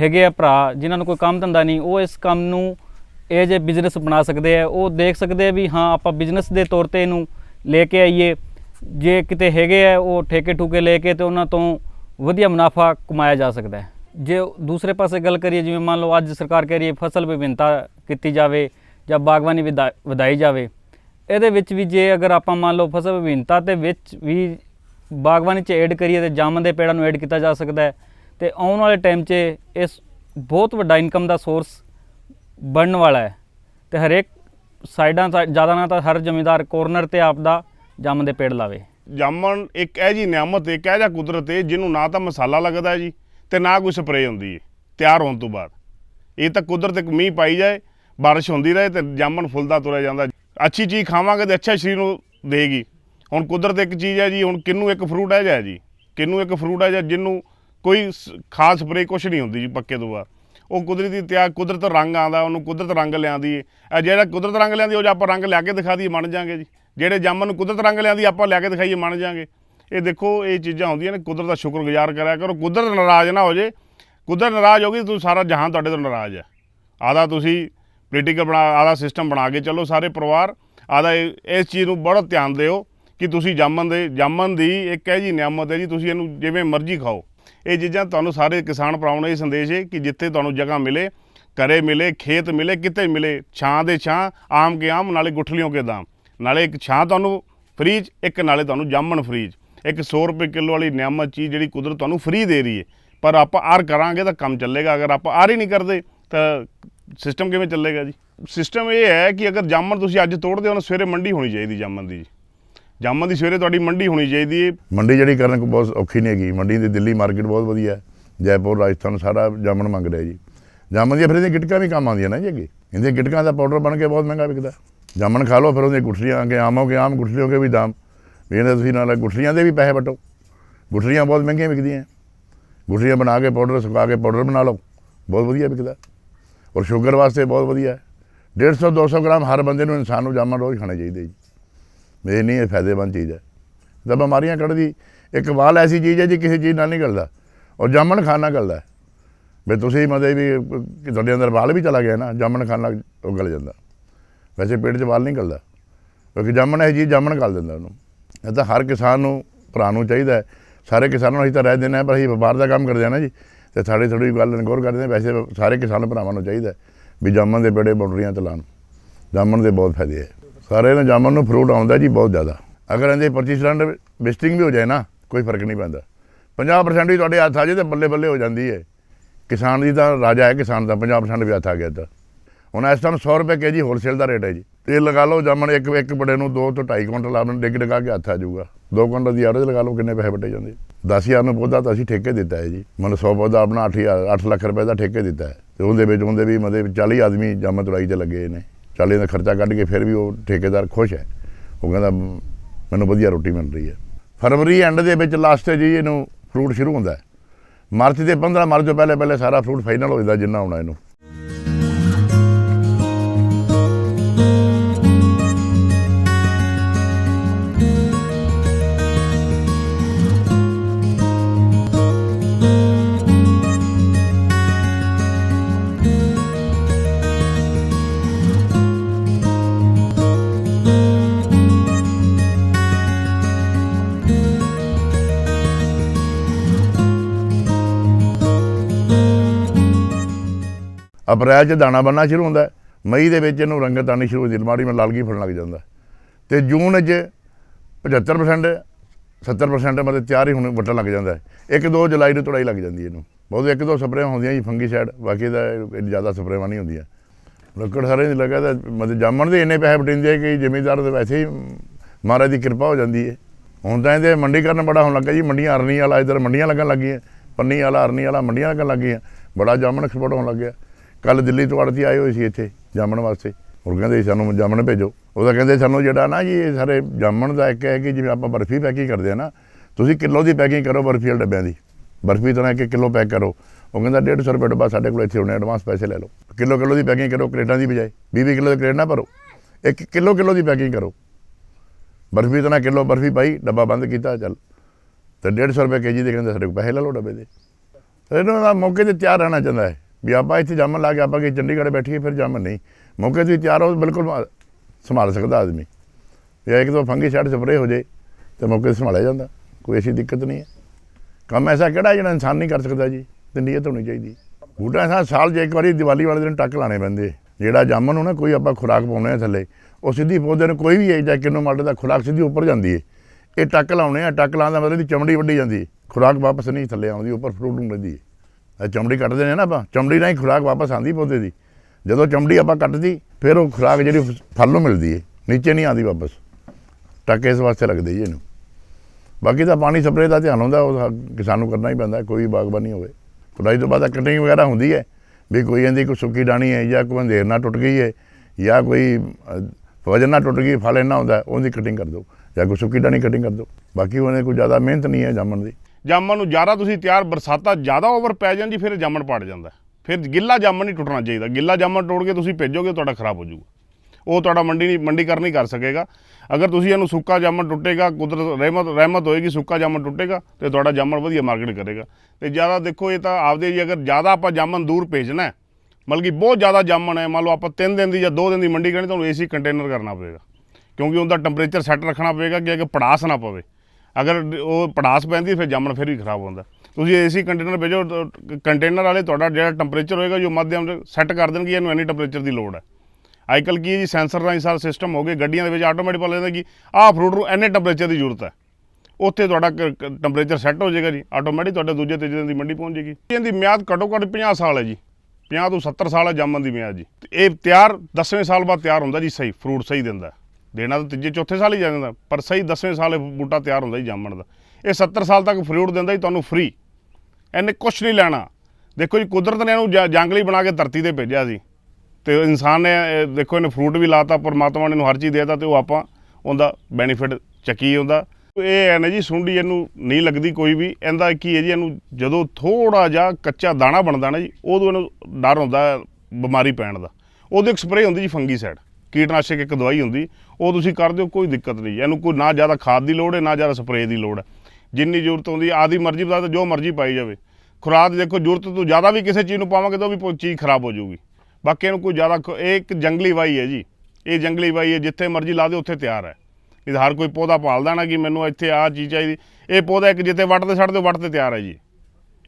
ਹੈਗੇ ਆ ਭਰਾ ਜਿਨ੍ਹਾਂ ਨੂੰ ਕੋਈ ਕੰਮ ਧੰਦਾ ਨਹੀਂ ਉਹ ਇਸ ਕੰਮ ਨੂੰ ਇਹ ਜੇ ਬਿਜ਼ਨਸ ਬਣਾ ਸਕਦੇ ਆ। ਉਹ ਦੇਖ ਸਕਦੇ ਆ ਵੀ ਹਾਂ ਆਪਾਂ ਬਿਜ਼ਨਸ ਦੇ ਤੌਰ ਤੇ ਇਹਨੂੰ ਲੈ ਕੇ ਆਈਏ। ਜੇ ਕਿਤੇ ਹੈਗੇ ਆ ਉਹ ਠੇਕੇ ਠੂਕੇ ਲੈ ਕੇ ਤੇ ਉਹਨਾਂ ਤੋਂ ਵਧੀਆ ਮੁਨਾਫਾ ਕਮਾਇਆ ਜਾ ਸਕਦਾ ਹੈ। ਜੇ ਦੂਸਰੇ ਪਾਸੇ ਗੱਲ ਕਰੀਏ, ਜਿਵੇਂ ਮੰਨ ਲਓ ਅੱਜ ਸਰਕਾਰ ਕਹਿ ਰਹੀ ਹੈ ਫਸਲ ਵਿਭਿੰਨਤਾ ਕੀਤੀ ਜਾਵੇ ਜਾਂ ਬਾਗਬਾਨੀ ਵਧਾ- ਵਧਾਈ ਜਾਵੇ, ਇਹਦੇ ਵਿੱਚ ਵੀ ਜੇ ਅਗਰ ਆਪਾਂ ਮੰਨ ਲਓ ਫਸਲ ਵਿਭਿੰਨਤਾ ਦੇ ਵਿੱਚ ਵੀ ਬਾਗਬਾਨੀ 'ਚ ਐਡ ਕਰੀਏ ਤੇ ਜਾਮਨ ਦੇ ਪੇੜਾਂ ਨੂੰ ਐਡ ਕੀਤਾ ਜਾ ਸਕਦਾ ਹੈ ਤੇ ਆਉਣ ਵਾਲੇ ਟਾਈਮ 'ਚ ਇਸ ਬਹੁਤ ਵੱਡਾ ਇਨਕਮ ਦਾ ਸੋਰਸ ਬਣਨ ਵਾਲਾ ਹੈ। ਤੇ ਹਰੇਕ ਸਾਈਡਾਂ ਤੋਂ ਜ਼ਿਆਦਾ ਨਾ ਤਾਂ ਹਰ ਜ਼ਮੀਂਦਾਰ ਕੋਰਨਰ ਤੇ ਆਪਦਾ ਜਾਮਨ ਦੇ ਪੇੜ ਲਾਵੇ। ਜਾਮਣ, ਇੱਕ ਇਹ ਜੀ ਨਿਆਮਤ, ਇੱਕ ਇਹ ਜਿਹਾ ਕੁਦਰਤ ਹੈ ਜਿਹਨੂੰ ਨਾ ਤਾਂ ਮਸਾਲਾ ਲੱਗਦਾ ਜੀ ਤੇ ਨਾ ਕੋਈ ਸਪਰੇਅ ਹੁੰਦੀ ਹੈ ਤਿਆਰ ਹੋਣ ਤੋਂ ਬਾਅਦ। ਇਹ ਤਾਂ ਕੁਦਰਤ ਇੱਕ ਮੀਂਹ ਪਾਈ ਜਾਏ, ਬਾਰਿਸ਼ ਹੁੰਦੀ ਰਹੇ ਤੇ ਜਾਮਣ ਫੁੱਲਦਾ ਤੁਰਿਆ ਜਾਂਦਾ। ਅੱਛੀ ਚੀਜ਼ ਖਾਵਾਂਗੇ ਤੇ ਅੱਛਾ ਸਰੀਰ ਨੂੰ ਦੇਗੀ। ਹੁਣ ਕੁਦਰਤ ਇੱਕ ਚੀਜ਼ ਹੈ ਜੀ, ਹੁਣ ਕਿੰਨੂ ਇੱਕ ਫਰੂਟ ਹੈ ਜਿਹਾ ਜੀ? ਕਿੰਨੂ ਇੱਕ ਫਰੂਟ ਹੈ ਜਿਹਾ ਜਿਹਨੂੰ ਕੋਈ ਸ- ਖਾਸ ਸਪਰੇਅ ਕੁਛ ਨਹੀਂ ਹੁੰਦੀ ਜੀ ਪੱਕੇ ਤੋਂ ਬਾਅਦ। ਉਹ ਕੁਦਰਤੀ ਤਿਆਰ, ਕੁਦਰਤ ਰੰਗ ਆਉਂਦਾ, ਉਹਨੂੰ ਕੁਦਰਤ ਰੰਗ ਲਿਆਂਦੀ ਹੈ ਜਿਹੜਾ ਕੁਦਰਤ ਰੰਗ ਲਿਆਂਦੀ, ਉਹ ਜੇ ਆਪਾਂ ਰੰਗ ਲਿਆ ਕੇ ਦਿਖਾ ਦਈਏ, ਮੰਨ ਜਾਾਂਗੇ ਜੀ। ਜਿਹੜੇ ਜਾਮਨ ਨੂੰ ਕੁਦਰਤ ਰੰਗ ਲਿਆਂਦੀ, ਆਪਾਂ ਲਿਆ ਕੇ ਦਿਖਾਈਏ, ਮੰਨ ਜਾਾਂਗੇ। ਇਹ ਦੇਖੋ, ਇਹ ਚੀਜ਼ਾਂ ਹੁੰਦੀਆਂ ਨੇ, ਕੁਦਰਤ ਦਾ ਸ਼ੁਕਰਗੁਜ਼ਾਰ ਕਰਿਆ ਕਰੋ। ਕੁਦਰਤ ਨਾਰਾਜ਼ ਨਾ ਹੋ ਜੇ। ਕੁਦਰਤ ਨਾਰਾਜ਼ ਹੋ ਗਈ ਤੁਸੀਂ ਸਾਰਾ ਜਹਾਨ ਤੁਹਾਡੇ ਤੋਂ ਨਾਰਾਜ਼ ਹੈ। ਆਦਾ ਤੁਸੀਂ ਪੋਲੀਟੀਕਲ ਬਣਾ, ਆਦਾ ਸਿਸਟਮ ਬਣਾ ਕੇ ਚੱਲੋ ਸਾਰੇ ਪਰਿਵਾਰ। ਆਦਾ ਇਸ ਚੀਜ਼ ਨੂੰ ਬੜਾ ਧਿਆਨ ਦਿਓ ਕਿ ਤੁਸੀਂ ਜਾਮਨ ਦੇ, ਜਾਮਨ ਦੀ ਇੱਕ ਹੈ ਜੀ ਨਿਆਮਤ ਹੈ ਜੀ, ਤੁਸੀਂ ਇਹਨੂੰ ਜਿਵੇਂ ਮਰਜ਼ੀ ਖਾਓ। ਇਹ ਚੀਜ਼ਾਂ ਤੁਹਾਨੂੰ ਸਾਰੇ ਕਿਸਾਨ ਭਰਾਵਾਂ ਨੂੰ ਇਹ ਸੰਦੇਸ਼ ਹੈ ਕਿ ਜਿੱਥੇ ਤੁਹਾਨੂੰ ਜਗ੍ਹਾ ਮਿਲੇ, ਘਰੇ ਮਿਲੇ, ਖੇਤ ਮਿਲੇ, ਕਿਤੇ ਮਿਲੇ, ਛਾਂ ਦੇ ਛਾਂ, ਆਮ ਕੇ ਆਮ, ਨਾਲੇ ਗੁਠਲੀਆਂ ਕੇ ਦਾਮ। ਨਾਲੇ ਇੱਕ ਛਾਂ ਤੁਹਾਨੂੰ ਫ੍ਰੀਜ, ਇੱਕ ਨਾਲੇ ਤੁਹਾਨੂੰ ਜਾਮਣ ਫ੍ਰੀਜ। ਇੱਕ 100 ਰੁਪਏ ਕਿਲੋ ਵਾਲੀ ਨਿਆਮਤ ਚੀਜ਼ ਜਿਹੜੀ ਕੁਦਰਤ ਤੁਹਾਨੂੰ ਫ੍ਰੀ ਦੇ ਰਹੀ ਹੈ। ਪਰ ਆਪਾਂ ਆਰ ਕਰਾਂਗੇ ਤਾਂ ਕੰਮ ਚੱਲੇਗਾ। ਅਗਰ ਆਪਾਂ ਆਰ ਹੀ ਨਹੀਂ ਕਰਦੇ, ਤਾਂ ਸਿਸਟਮ ਕਿਵੇਂ ਚੱਲੇਗਾ ਜੀ? ਸਿਸਟਮ ਇਹ ਹੈ ਕਿ ਅਗਰ ਜਾਮਣ ਤੁਸੀਂ ਅੱਜ ਤੋੜਦੇ ਹੋ ਨਾ, ਸਵੇਰੇ ਮੰਡੀ ਹੋਣੀ ਚਾਹੀਦੀ ਜਾਮਣ ਦੀ। ਜੀ ਜਾਮਣ ਦੀ ਸਵੇਰੇ ਤੁਹਾਡੀ ਮੰਡੀ ਹੋਣੀ ਚਾਹੀਦੀ ਹੈ। ਮੰਡੀ ਜਿਹੜੀ ਕਰਨ ਕੋ ਬਹੁਤ ਔਖੀ ਨਹੀਂ ਹੈਗੀ। ਮੰਡੀ ਦੀ ਦਿੱਲੀ ਮਾਰਕੀਟ ਬਹੁਤ ਵਧੀਆ ਹੈ। ਜੈਪੁਰ, ਰਾਜਸਥਾਨ, ਸਾਰਾ ਜਾਮਣ ਮੰਗ ਰਿਹਾ ਜੀ। ਜਾਮਣ ਦੀਆਂ ਫਿਰ ਇਹਦੀਆਂ ਗਿਟਕਾਂ ਵੀ ਕੰਮ ਆਉਂਦੀਆਂ ਨਾ ਜੀ ਅੱਗੇ। ਇਹਦੀਆਂ ਗਿਟਕਾਂ ਦਾ ਪਾਊਡਰ ਬਣ ਕੇ ਬਹੁਤ ਮਹਿੰਗਾ ਵਿਕਦਾ। ਜਾਮਣ ਖਾ ਲਓ, ਫਿਰ ਉਹਦੀਆਂ ਗੁਠਲੀਆਂ ਅੱਗੇ ਆਮ ਹੋ ਕੇ ਆਮ ਗੁਠਲੀਆਂ ਕੇ ਵੀ ਦਾਮ। ਵੀ ਇਹਦੇ ਤੁਸੀਂ ਨਾਲ ਗੁਠਲੀਆਂ ਦੇ ਵੀ ਪੈਸੇ ਵਟੋ। ਗੁਠਲੀਆਂ ਬਹੁਤ ਮਹਿੰਗੀਆਂ ਵਿਕਦੀਆਂ ਗੁਠਲੀਆਂ ਬਣਾ ਕੇ ਪਾਊਡਰ ਸੁਕਾ ਕੇ ਪਾਊਡਰ ਬਣਾ ਲਓ। ਬਹੁਤ ਵਧੀਆ ਵਿਕਦਾ। ਔਰ ਸ਼ੂਗਰ ਵਾਸਤੇ ਬਹੁਤ ਵਧੀਆ ਹੈ 150 200 ਗ੍ਰਾਮ ਹਰ ਬੰਦੇ ਨੂੰ ਇਨਸਾਨ ਨੂੰ ਜਾਮਣ ਰੋਜ਼ ਖਾਣੇ ਚਾਹੀਦੇ ਜੀ। ਇਹ ਨਹੀਂ, ਇਹ ਫਾਇਦੇਮੰਦ ਚੀਜ਼ ਹੈ ਤਾਂ ਬਿਮਾਰੀਆਂ ਕੱਢਦੀ। ਇੱਕ ਵਾਲ ਐਸੀ ਚੀਜ਼ ਹੈ ਜੀ, ਕਿਸੇ ਚੀਜ਼ ਨਾਲ ਨਹੀਂ ਗਲਦਾ ਔਰ ਜਾਮਣ ਖਾਣਾ ਗਲਦਾ ਹੈ ਵੀ ਤੁਸੀਂ ਮਤਲਬ ਵੀ, ਤੁਹਾਡੇ ਅੰਦਰ ਵਾਲ ਵੀ ਚਲਾ ਗਿਆ ਨਾ, ਜਾਮਣ ਖਾਣ ਨਾਲ ਉਹ ਗਲ ਜਾਂਦਾ। ਵੈਸੇ ਪੇਟ 'ਚ ਵਾਲ ਨਹੀਂ ਗਲਦਾ ਕਿਉਂਕਿ ਜਾਮਣ ਇਹ ਚੀਜ਼ ਜਾਮਣ ਕਰ ਦਿੰਦਾ ਉਹਨੂੰ। ਇਹ ਤਾਂ ਹਰ ਕਿਸਾਨ ਨੂੰ, ਭਰਾ ਨੂੰ ਚਾਹੀਦਾ ਹੈ। ਸਾਰੇ ਕਿਸਾਨਾਂ ਨੂੰ ਅਸੀਂ ਤਾਂ ਰਹਿ ਦਿੰਦੇ ਹਾਂ, ਪਰ ਅਸੀਂ ਵਪਾਰ ਦਾ ਕੰਮ ਕਰਦੇ ਹਾਂ ਨਾ ਜੀ। ਤੇ ਸਾਡੀ ਥੋੜੀ ਗੱਲ ਨਗੌਰ ਕਰਦੇ ਹਾਂ, ਵੈਸੇ ਸਾਰੇ ਕਿਸਾਨ ਭਰਾਵਾਂ ਨੂੰ ਚਾਹੀਦਾ ਵੀ ਜਾਮਣ ਦੇ ਬੇੜੇ ਬਾਉਂਡਰੀਆਂ ਤੇ ਲਾਉਣ। ਜਾਮਣ ਦੇ ਬਹੁਤ ਫਾਇਦੇ ਹੈ। ਸਾਰੇ ਨੂੰ ਜਾਮਣ ਨੂੰ ਫਰੂਟ ਆਉਂਦਾ ਜੀ ਬਹੁਤ ਜ਼ਿਆਦਾ। ਅਗਰ ਇਹਦੇ 25% ਵਿਸਟਿੰਗ ਵੀ ਹੋ ਜਾਏ ਨਾ, ਕੋਈ ਫ਼ਰਕ ਨਹੀਂ ਪੈਂਦਾ। 50% ਵੀ ਤੁਹਾਡੇ ਹੱਥ ਆ ਜੇ ਤੇ ਬੱਲੇ ਬੱਲੇ ਹੋ ਜਾਂਦੀ ਹੈ। ਕਿਸਾਨ ਦੀ ਤਾਂ ਰਾਜਾ ਹੈ ਕਿਸਾਨ ਦਾ 50% ਵੀ ਹੱਥ ਆ ਗਿਆ ਤਾਂ। ਹੁਣ ਇਸ ਟਾਈਮ 100 ਰੁਪਏ ਕੇਜੀ ਹੋਲਸੇਲ ਦਾ ਰੇਟ ਹੈ ਜੀ। ਤੇ ਲਗਾ ਲਓ ਜਾਮਣ ਇੱਕ ਇੱਕ ਬੜੇ ਨੂੰ 2 ਤੋਂ 2.5 ਕੁਇੰਟਲ ਆਪਨੇ ਡਿੱਗ ਡਿਗਾ ਕੇ ਹੱਥ ਆ ਜਾਊਗਾ। 2 ਕੁਇੰਟਲ ਦੀ ਐਵਰੇਜ ਲਗਾ ਲਓ, ਕਿੰਨੇ ਪੈਸੇ ਵੱਟੇ ਜਾਂਦੇ 10000 ਨੂੰ ਪੌਦਾ ਤਾਂ ਅਸੀਂ ਠੇਕੇ ਦਿੱਤਾ ਹੈ ਜੀ। ਮਤਲਬ 100 ਪੌਦਾ ਆਪਣਾ 8000 8 ਲੱਖ ਰੁਪਏ ਦਾ ਠੇਕੇ ਦਿੱਤਾ ਹੈ। ਤੇ ਉਹਦੇ ਵਿੱਚ ਉਹਦੇ ਵੀ ਮਤਲਬ 40 ਆਦਮੀ ਜਾਮਣ ਤੁੜਾਈ ਤੇ ਲੱਗੇ ਨੇ। 40 ਦਾ ਖਰਚਾ ਕੱਢ ਕੇ ਫਿਰ ਵੀ ਉਹ ਠੇਕੇਦਾਰ ਖੁਸ਼ ਹੈ। ਉਹ ਕਹਿੰਦਾ, ਮੈਨੂੰ ਵਧੀਆ ਰੋਟੀ ਮਿਲ ਰਹੀ ਹੈ। ਫਰਵਰੀ ਐਂਡ ਦੇ ਵਿੱਚ ਲਾਸਟ ਜੀ ਇਹਨੂੰ ਫਰੂਟ ਸ਼ੁਰੂ ਹੁੰਦਾ ਹੈ। ਮਾਰਚ ਦੇ 15 ਮਾਰਚ ਤੋਂ ਪਹਿਲੇ ਪਹਿਲੇ ਸਾਰਾ ਫਰੂਟ ਫਾਈਨਲ ਹੋ ਜਾਂਦਾ ਜਿੰਨਾ ਆਉਣਾ ਇਹਨੂੰ। ਅਪ੍ਰੈਲ 'ਚ ਦਾਣਾ ਬੰਨਣਾ ਸ਼ੁਰੂ ਹੁੰਦਾ ਮਈ ਦੇ ਵਿੱਚ ਇਹਨੂੰ ਰੰਗਤ ਆਉਣੀ ਸ਼ੁਰੂ ਹੋ ਜਾਂਦੀ ਮਾੜੀ ਮੈਂ ਲਾਲਗੀ ਫੜਨ ਲੱਗ ਜਾਂਦਾ ਹੈ। ਤੇ ਜੂਨ 'ਚ 75% 70% ਮਤਲਬ ਤਿਆਰ ਹੀ ਹੁਣ ਵੱਟਣ ਲੱਗ ਜਾਂਦਾ ਇੱਕ ਦੋ ਜੁਲਾਈ ਨੂੰ ਤੁੜਾਈ ਲੱਗ ਜਾਂਦੀ ਇਹਨੂੰ। ਬਹੁਤ ਇੱਕ ਦੋ ਸਪਰੇਆਂ ਹੁੰਦੀਆਂ ਜੀ, ਫੰਗੀਸਾਈਡ, ਬਾਕੀ ਦਾ ਜ਼ਿਆਦਾ ਸਪਰੇਆਂ ਨਹੀਂ ਹੁੰਦੀਆਂ। ਲੱਕੜ ਸਾਰੇ ਦੀ ਲੱਗਾ ਤਾਂ ਮਤਲਬ ਜਾਮਣ ਦੇ ਇੰਨੇ ਪੈਸੇ ਬਟਿੰਦੇ ਆ ਕਿ ਜ਼ਿਮੀਦਾਰ ਦੇ ਵੈਸੇ ਹੀ ਮਹਾਰਾਜ ਦੀ ਕਿਰਪਾ ਹੋ ਜਾਂਦੀ ਹੈ। ਹੁਣ ਤਾਂ ਇਹਦੇ ਮੰਡੀਕਰਨ ਬੜਾ ਹੋਣ ਲੱਗਾ ਜੀ, ਮੰਡੀਆਂ ਅਰਨੀ ਵਾਲਾ ਇਧਰ ਮੰਡੀਆਂ ਲੱਗਣ ਲੱਗੀਆਂ ਪੰਨੀ ਵਾਲਾ ਅਰਨੀ ਵਾਲਾ ਮੰਡੀਆਂ ਲੱਗਣ ਲੱਗੀਆਂ, ਬੜਾ ਜਾਮਣ ਐਕਸਪੋਰਟ ਹੋਣ ਲੱਗਿਆ ਕੱਲ ਦਿੱਲੀ ਤੋਂ ਆੜਤੀ ਆਏ ਹੋਏ ਸੀ ਇੱਥੇ ਜਾਮਣ ਵਾਸਤੇ। ਉਹ ਕਹਿੰਦੇ ਸੀ ਸਾਨੂੰ ਜਾਮਣ ਭੇਜੋ। ਉਹਦਾ ਕਹਿੰਦੇ ਸਾਨੂੰ ਜਿਹੜਾ ਨਾ ਜੀ ਇਹ ਸਾਰੇ ਜਾਮਣ ਦਾ ਇੱਕ ਹੈ ਕਿ ਜਿਵੇਂ ਆਪਾਂ ਬਰਫੀ ਪੈਕਿੰਗ ਕਰਦੇ ਆ ਨਾ, ਤੁਸੀਂ ਕਿਲੋ ਦੀ ਪੈਕਿੰਗ ਕਰੋ ਬਰਫੀ ਵਾਲੇ ਡੱਬਿਆਂ ਦੀ। ਬਰਫੀ ਤਰ੍ਹਾਂ ਇੱਕ ਕਿਲੋ ਪੈਕ ਕਰੋ। ਉਹ ਕਹਿੰਦਾ 150 ਰੁਪਏ ਡੱਬਾ ਸਾਡੇ ਕੋਲ ਇੱਥੇ ਹੋਣੇ ਐਡਵਾਂਸ ਪੈਸੇ ਲੈ ਲਓ। ਕਿਲੋ ਕਿਲੋ ਦੀ ਪੈਕਿੰਗ ਕਰੋ ਕ੍ਰੇਟਾਂ ਦੀ ਬਜਾਏ। 20 ਕਿਲੋ ਦੇ ਕ੍ਰੇਟ ਨਾ ਭਰੋ। ਇੱਕ ਕਿਲੋ ਕਿਲੋ ਦੀ ਪੈਕਿੰਗ ਕਰੋ। ਬਰਫੀ ਤਰ੍ਹਾਂ ਕਿਲੋ ਬਰਫੀ ਪਾਈ, ਡੱਬਾ ਬੰਦ ਕੀਤਾ, ਚੱਲ। ਤੇ 150 ਰੁਪਏ ਕੇਜੀ ਦੇ ਕਹਿੰਦੇ ਸਾਡੇ ਕੋਲ ਪੈਸੇ ਲੈ ਲਓ ਡੱਬੇ ਦੇ। ਇਹਨਾਂ ਦਾ ਮੌਕੇ ਤੇ ਤਿਆਰ ਰਹਿਣਾ ਚਾਹੁੰਦਾ ਹੈ। ਵੀ ਆਪਾਂ ਇੱਥੇ ਜਾਮਣ ਲਾ ਕੇ ਆਪਾਂ ਕਿ ਚੰਡੀਗੜ੍ਹ ਬੈਠੀਏ, ਫਿਰ ਜਾਮਣ ਨਹੀਂ। ਮੌਕੇ ਤੇ ਤਿਆਰ ਹੋ ਬਿਲਕੁਲ ਸੰਭਾਲ ਸਕਦਾ ਆਦਮੀ। ਜਾਂ ਇੱਕ ਦੋ ਫੰਗੀ ਛੱਡ ਸਪਰੇ ਹੋ ਜੇ, ਤੇ ਮੌਕੇ ਤੇ ਸੰਭਾਲਿਆ ਜਾਂਦਾ। ਕੋਈ ਐਸੀ ਦਿੱਕਤ ਨਹੀਂ ਹੈ। ਕੰਮ ਐਸਾ ਕਿਹੜਾ ਜਿਹੜਾ ਇਨਸਾਨ ਨਹੀਂ ਕਰ ਸਕਦਾ ਜੀ, ਤੇ ਨੀਅਤ ਹੋਣੀ ਚਾਹੀਦੀ ਬੂਟਾ ਐਸਾ ਸਾਲ 'ਚ ਇੱਕ ਵਾਰੀ ਦੀਵਾਲੀ ਵਾਲੇ ਦਿਨ ਟੱਕ ਲਾਣੇ ਪੈਂਦੇ। ਜਿਹੜਾ ਜਾਮਨ ਨੂੰ ਨਾ ਕੋਈ ਆਪਾਂ ਖੁਰਾਕ ਪਾਉਣੇ ਆ ਥੱਲੇ, ਉਹ ਸਿੱਧੀ ਪੌਦੇ ਨੂੰ ਕੋਈ ਵੀ ਹੈ ਜਾਂ ਕਿੰਨੂ ਮਾਡੇ ਦਾ ਖੁਰਾਕ ਸਿੱਧੀ ਉੱਪਰ ਜਾਂਦੀ ਹੈ ਇਹ ਟੱਕ ਲਾਉਣੇ ਆ, ਟੱਕ ਲਾਉਣ ਦਾ ਮਤਲਬ ਦੀ ਚਮੜੀ ਵੱਢੀ ਜਾਂਦੀ ਹੈ ਖੁਰਾਕ ਵਾਪਸ ਨਹੀਂ ਥੱਲੇ ਆਉਂਦੀ, ਉੱਪਰ ਫਰੂਟ ਨੂੰ ਰਹਿੰਦੀ ਹੈ ਇਹ ਚਮੜੀ ਕੱਟਦੇ ਨੇ ਨਾ ਆਪਾਂ, ਚਮੜੀ ਨਾਲ ਹੀ ਖੁਰਾਕ ਵਾਪਸ ਆਉਂਦੀ ਪੌਦੇ ਦੀ। ਜਦੋਂ ਚਮੜੀ ਆਪਾਂ ਕੱਟਦੀ, ਫਿਰ ਉਹ ਖੁਰਾਕ ਜਿਹੜੀ ਫਲ ਨੂੰ ਮਿਲਦੀ ਹੈ ਨੀਚੇ ਨਹੀਂ ਆਉਂਦੀ ਵਾਪਸ। ਟੱਕ ਇਸ ਵਾਸਤੇ ਲੱਗਦੇ ਜੀ ਇਹਨੂੰ। ਬਾਕੀ ਤਾਂ ਪਾਣੀ ਸਪਰੇ ਦਾ ਧਿਆਨ ਹੁੰਦਾ, ਉਹ ਕਿਸਾਨ ਨੂੰ ਕਰਨਾ ਹੀ ਪੈਂਦਾ, ਕੋਈ ਬਾਗਬਾਨੀ ਹੋਵੇ। ਖੁਦਾਈ ਤੋਂ ਬਾਅਦ ਕਟਿੰਗ ਵਗੈਰਾ ਹੁੰਦੀ ਹੈ ਵੀ ਕੋਈ ਇਹਦੀ ਕੋਈ ਸੁੱਕੀ ਡਾਣੀ ਹੈ ਜਾਂ ਕੋਈ ਅੰਧੇਰ ਨਾਲ ਟੁੱਟ ਗਈ ਹੈ ਜਾਂ ਕੋਈ ਵਜਨ ਨਾਲ ਟੁੱਟ ਗਈ, ਫਲ ਇੰਨਾ ਹੁੰਦਾ, ਉਹਦੀ ਕਟਿੰਗ ਕਰ ਦਿਓ। ਜਾਂ ਕੋਈ ਸੁੱਕੀ ਡਾਣੀ ਕਟਿੰਗ ਕਰ ਦਿਓ। ਬਾਕੀ ਉਹਨੇ ਕੋਈ ਜ਼ਿਆਦਾ ਮਿਹਨਤ ਨਹੀਂ ਹੈ ਜਾਮਣ ਦੀ। ਜਾਮਣ ਨੂੰ ਜ਼ਿਆਦਾ ਤੁਸੀਂ ਤਿਆਰ, ਬਰਸਾਤਾਂ ਜ਼ਿਆਦਾ ਓਵਰ ਪੈ ਜਾਣ ਜੀ ਫਿਰ ਜਾਮਣ ਪੜ ਜਾਂਦਾ। ਫਿਰ ਗਿੱਲਾ ਜਾਮਣ ਨਹੀਂ ਟੁੱਟਣਾ ਚਾਹੀਦਾ। ਗਿੱਲਾ ਜਾਮਣ ਤੋੜ ਕੇ ਤੁਸੀਂ ਭੇਜੋਗੇ, ਤੁਹਾਡਾ ਖਰਾਬ ਹੋ ਜਾਊਗਾ। ਉਹ ਤੁਹਾਡਾ ਮੰਡੀ ਨਹੀਂ, ਮੰਡੀ ਕਰ ਨਹੀਂ ਕਰ ਸਕੇਗਾ। ਅਗਰ ਤੁਸੀਂ ਇਹਨੂੰ ਸੁੱਕਾ ਜਾਮਣ ਟੁੱਟੇਗਾ, ਕੁਦਰਤ, ਰਹਿਮਤ ਰਹਿਮਤ ਹੋਏਗੀ, ਸੁੱਕਾ ਜਾਮਣ ਟੁੱਟੇਗਾ, ਤੇ ਤੁਹਾਡਾ ਜਾਮਣ ਵਧੀਆ ਮਾਰਕੀਟ ਕਰੇਗਾ। ਤੇ ਜ਼ਿਆਦਾ ਦੇਖੋ, ਇਹ ਤਾਂ ਆਪਦੇ ਜੀ, ਅਗਰ ਜ਼ਿਆਦਾ ਆਪਾਂ ਜਾਮਣ ਦੂਰ ਭੇਜਣਾ ਮਤਲਬ ਕਿ ਬਹੁਤ ਜ਼ਿਆਦਾ ਜਾਮਣ ਹੈ, ਮੰਨ ਲਓ ਆਪਾਂ 3 ਦਿਨ ਦੀ ਜਾਂ 2 ਦਿਨ ਦੀ ਮੰਡੀ ਕਰਨੀ, ਤੁਹਾਨੂੰ ਏਸੀ ਕੰਟੇਨਰ ਕਰਨਾ ਪਵੇਗਾ। ਕਿਉਂਕਿ ਉਹਦਾ ਟੈਂਪਰੇਚਰ ਸੈੱਟ ਰੱਖਣਾ ਪਏਗਾ ਕਿ ਅਗੇ ਪੜਾਸ ਨਾ ਪਵੇ। ਅਗਰ ਉਹ ਪੜਾਸ ਪੈਂਦੀ, ਫਿਰ ਜਾਮਣ ਫਿਰ ਵੀ ਖਰਾਬ ਹੁੰਦਾ। ਤੁਸੀਂ ਏਸੀ ਕੰਟੇਨਰ ਭੇਜੋ ਕੰਟੇਨਰ ਵਾਲੇ ਤੁਹਾਡਾ ਜਿਹੜਾ ਟੈਂਪਰੇਚਰ ਹੋਏਗਾ, ਜੋ ਮਾਧਿਅਮ ਸੈੱਟ ਕਰ ਦੇਣਗੇ, ਇਹਨੂੰ ਇੰਨੀ ਟੈਂਪਰੇਚਰ ਦੀ ਲੋੜ ਹੈ। ਅੱਜ ਕੱਲ੍ਹ ਕੀ ਹੈ ਜੀ ਸੈਂਸਰ ਰਾਹੀਂ ਸਾਰਾ ਸਿਸਟਮ ਹੋ ਗਏ ਗੱਡੀਆਂ ਦੇ ਵਿੱਚ ਆਟੋਮੈਟਿਕ ਪਾ ਲੈਂਦਾ ਕਿ ਆਹ ਫਰੂਟ ਨੂੰ ਇੰਨੇ ਟੈਂਪਰੇਚਰ ਦੀ ਜ਼ਰੂਰਤ ਹੈ। ਉੱਥੇ ਤੁਹਾਡਾ ਟੈਂਪਰੇਚਰ ਸੈੱਟ ਹੋ ਜਾਏਗਾ ਜੀ ਆਟੋਮੈਟਿਕ ਤੁਹਾਡੇ ਦੂਜੇ ਤੀਜੇ ਦਿਨ ਦੀ ਮੰਡੀ ਪਹੁੰਚ ਜਾਏਗੀ। ਇਹਦੀ ਮਿਆਦ ਘੱਟੋ ਘੱਟ 50 ਸਾਲ ਹੈ ਜੀ। 50 ਤੋਂ 70 ਸਾਲ ਹੈ ਜਾਮਣ ਦੀ ਮਿਆਦ ਜੀ। ਤੇ ਇਹ ਤਿਆਰ 10ਵੇਂ ਸਾਲ ਬਾਅਦ ਤਿਆਰ ਹੁੰਦਾ ਜੀ, ਸਹੀ ਫਰੂਟ ਸਹੀ ਦਿੰਦਾ। ਦੇਣਾ ਤਾਂ ਤੀਜੇ ਚੌਥੇ ਸਾਲ ਹੀ ਜਾ ਜਾਂਦਾ ਪਰ ਸਹੀ 10ਵੇਂ ਸਾਲ ਇਹ ਬੂਟਾ ਤਿਆਰ ਹੁੰਦਾ ਜੀ ਜਾਮਣ ਦਾ। ਇਹ 70 ਸਾਲ ਤੱਕ ਫਰੂਟ ਦਿੰਦਾ ਜੀ, ਤੁਹਾਨੂੰ ਫ੍ਰੀ ਇਹਨੇ ਕੁਝ ਨਹੀਂ ਲੈਣਾ। ਦੇਖੋ ਜੀ, ਕੁਦਰਤ ਨੇ ਇਹਨੂੰ ਜ- ਜੰਗਲੀ ਬਣਾ ਕੇ ਧਰਤੀ ਤੇ ਭੇਜਿਆ ਸੀ। ਤੇ ਇਨਸਾਨ ਨੇ ਦੇਖੋ ਇਹਨੇ ਫਰੂਟ ਵੀ ਲਾਤਾ, ਪਰਮਾਤਮਾ ਨੇ ਇਹਨੂੰ ਹਰ ਚੀਜ਼ ਦੇਤਾ ਤੇ ਉਹ ਆਪਾਂ ਉਹਦਾ ਬੈਨੀਫਿਟ ਚੱਕੀ ਹੁੰਦਾ ਇਹ ਹੈ ਨਾ ਜੀ, ਸੁੰਡੀ ਇਹਨੂੰ ਨਹੀਂ ਲੱਗਦੀ ਕੋਈ ਵੀ। ਇਹਦਾ ਕੀ ਹੈ ਜੀ, ਇਹਨੂੰ ਜਦੋਂ ਥੋੜਾ ਜਿਹਾ ਕੱਚਾ ਦਾਣਾ ਬਣਦਾ ਨਾ ਜੀ, ਉਦੋਂ ਇਹਨੂੰ ਡਰ ਹੁੰਦਾ ਬਿਮਾਰੀ ਪੈਣ ਦਾ। ਉਹਦੀ ਇੱਕ ਸਪਰੇਅ ਹੁੰਦੀ ਜੀ ਫੰਗੀ ਸਾਈਡ ਕੀਟਨਾਸ਼ਕ ਇੱਕ ਦਵਾਈ ਹੁੰਦੀ, ਉਹ ਤੁਸੀਂ ਕਰ ਦਿਓ, ਕੋਈ ਦਿੱਕਤ ਨਹੀਂ। ਇਹਨੂੰ ਕੋਈ ਨਾ ਜ਼ਿਆਦਾ ਖਾਦ ਦੀ ਲੋੜ ਹੈ, ਨਾ ਜ਼ਿਆਦਾ ਸਪਰੇਅ ਦੀ ਲੋੜ ਹੈ। ਜਿੰਨੀ ਜ਼ਰੂਰਤ ਹੁੰਦੀ ਹੈ ਆਦੀ ਮਰਜ਼ੀ ਬਤਾ ਜੋ ਮਰਜ਼ੀ ਪਾਈ ਜਾਵੇ। ਖੁਰਾਕ ਦੇਖੋ, ਜ਼ਰੂਰਤ ਤੋਂ ਜ਼ਿਆਦਾ ਵੀ ਕਿਸੇ ਚੀਜ਼ ਨੂੰ ਪਾਵਾਂਗੇ ਤਾਂ ਉਹ ਵੀ ਪੋ- ਚੀਜ਼ ਖਰਾਬ ਹੋ ਜਾਊਗੀ। ਬਾਕੀ ਇਹਨੂੰ ਕੋਈ ਜ਼ਿਆਦਾ ਖ- ਇਹ ਇੱਕ ਜੰਗਲੀ ਵਾਈ ਹੈ ਜੀ। ਇਹ ਜੰਗਲੀ ਵਾਈ ਹੈ, ਜਿੱਥੇ ਮਰਜ਼ੀ ਲਾ ਦਿਓ, ਉੱਥੇ ਤਿਆਰ ਹੈ। ਇਹ ਹਰ ਕੋਈ ਪੌਦਾ ਪਾਲਦਾ ਨਾ ਕਿ ਮੈਨੂੰ ਇੱਥੇ ਆਹ ਚੀਜ਼ ਚਾਹੀਦੀ। ਇਹ ਪੌਦਾ ਇੱਕ ਜਿੱਥੇ ਵੱਟ ਤੇ ਛੱਡ ਦਿਓ, ਵੱਟ ਤੇ ਤਿਆਰ ਹੈ ਜੀ।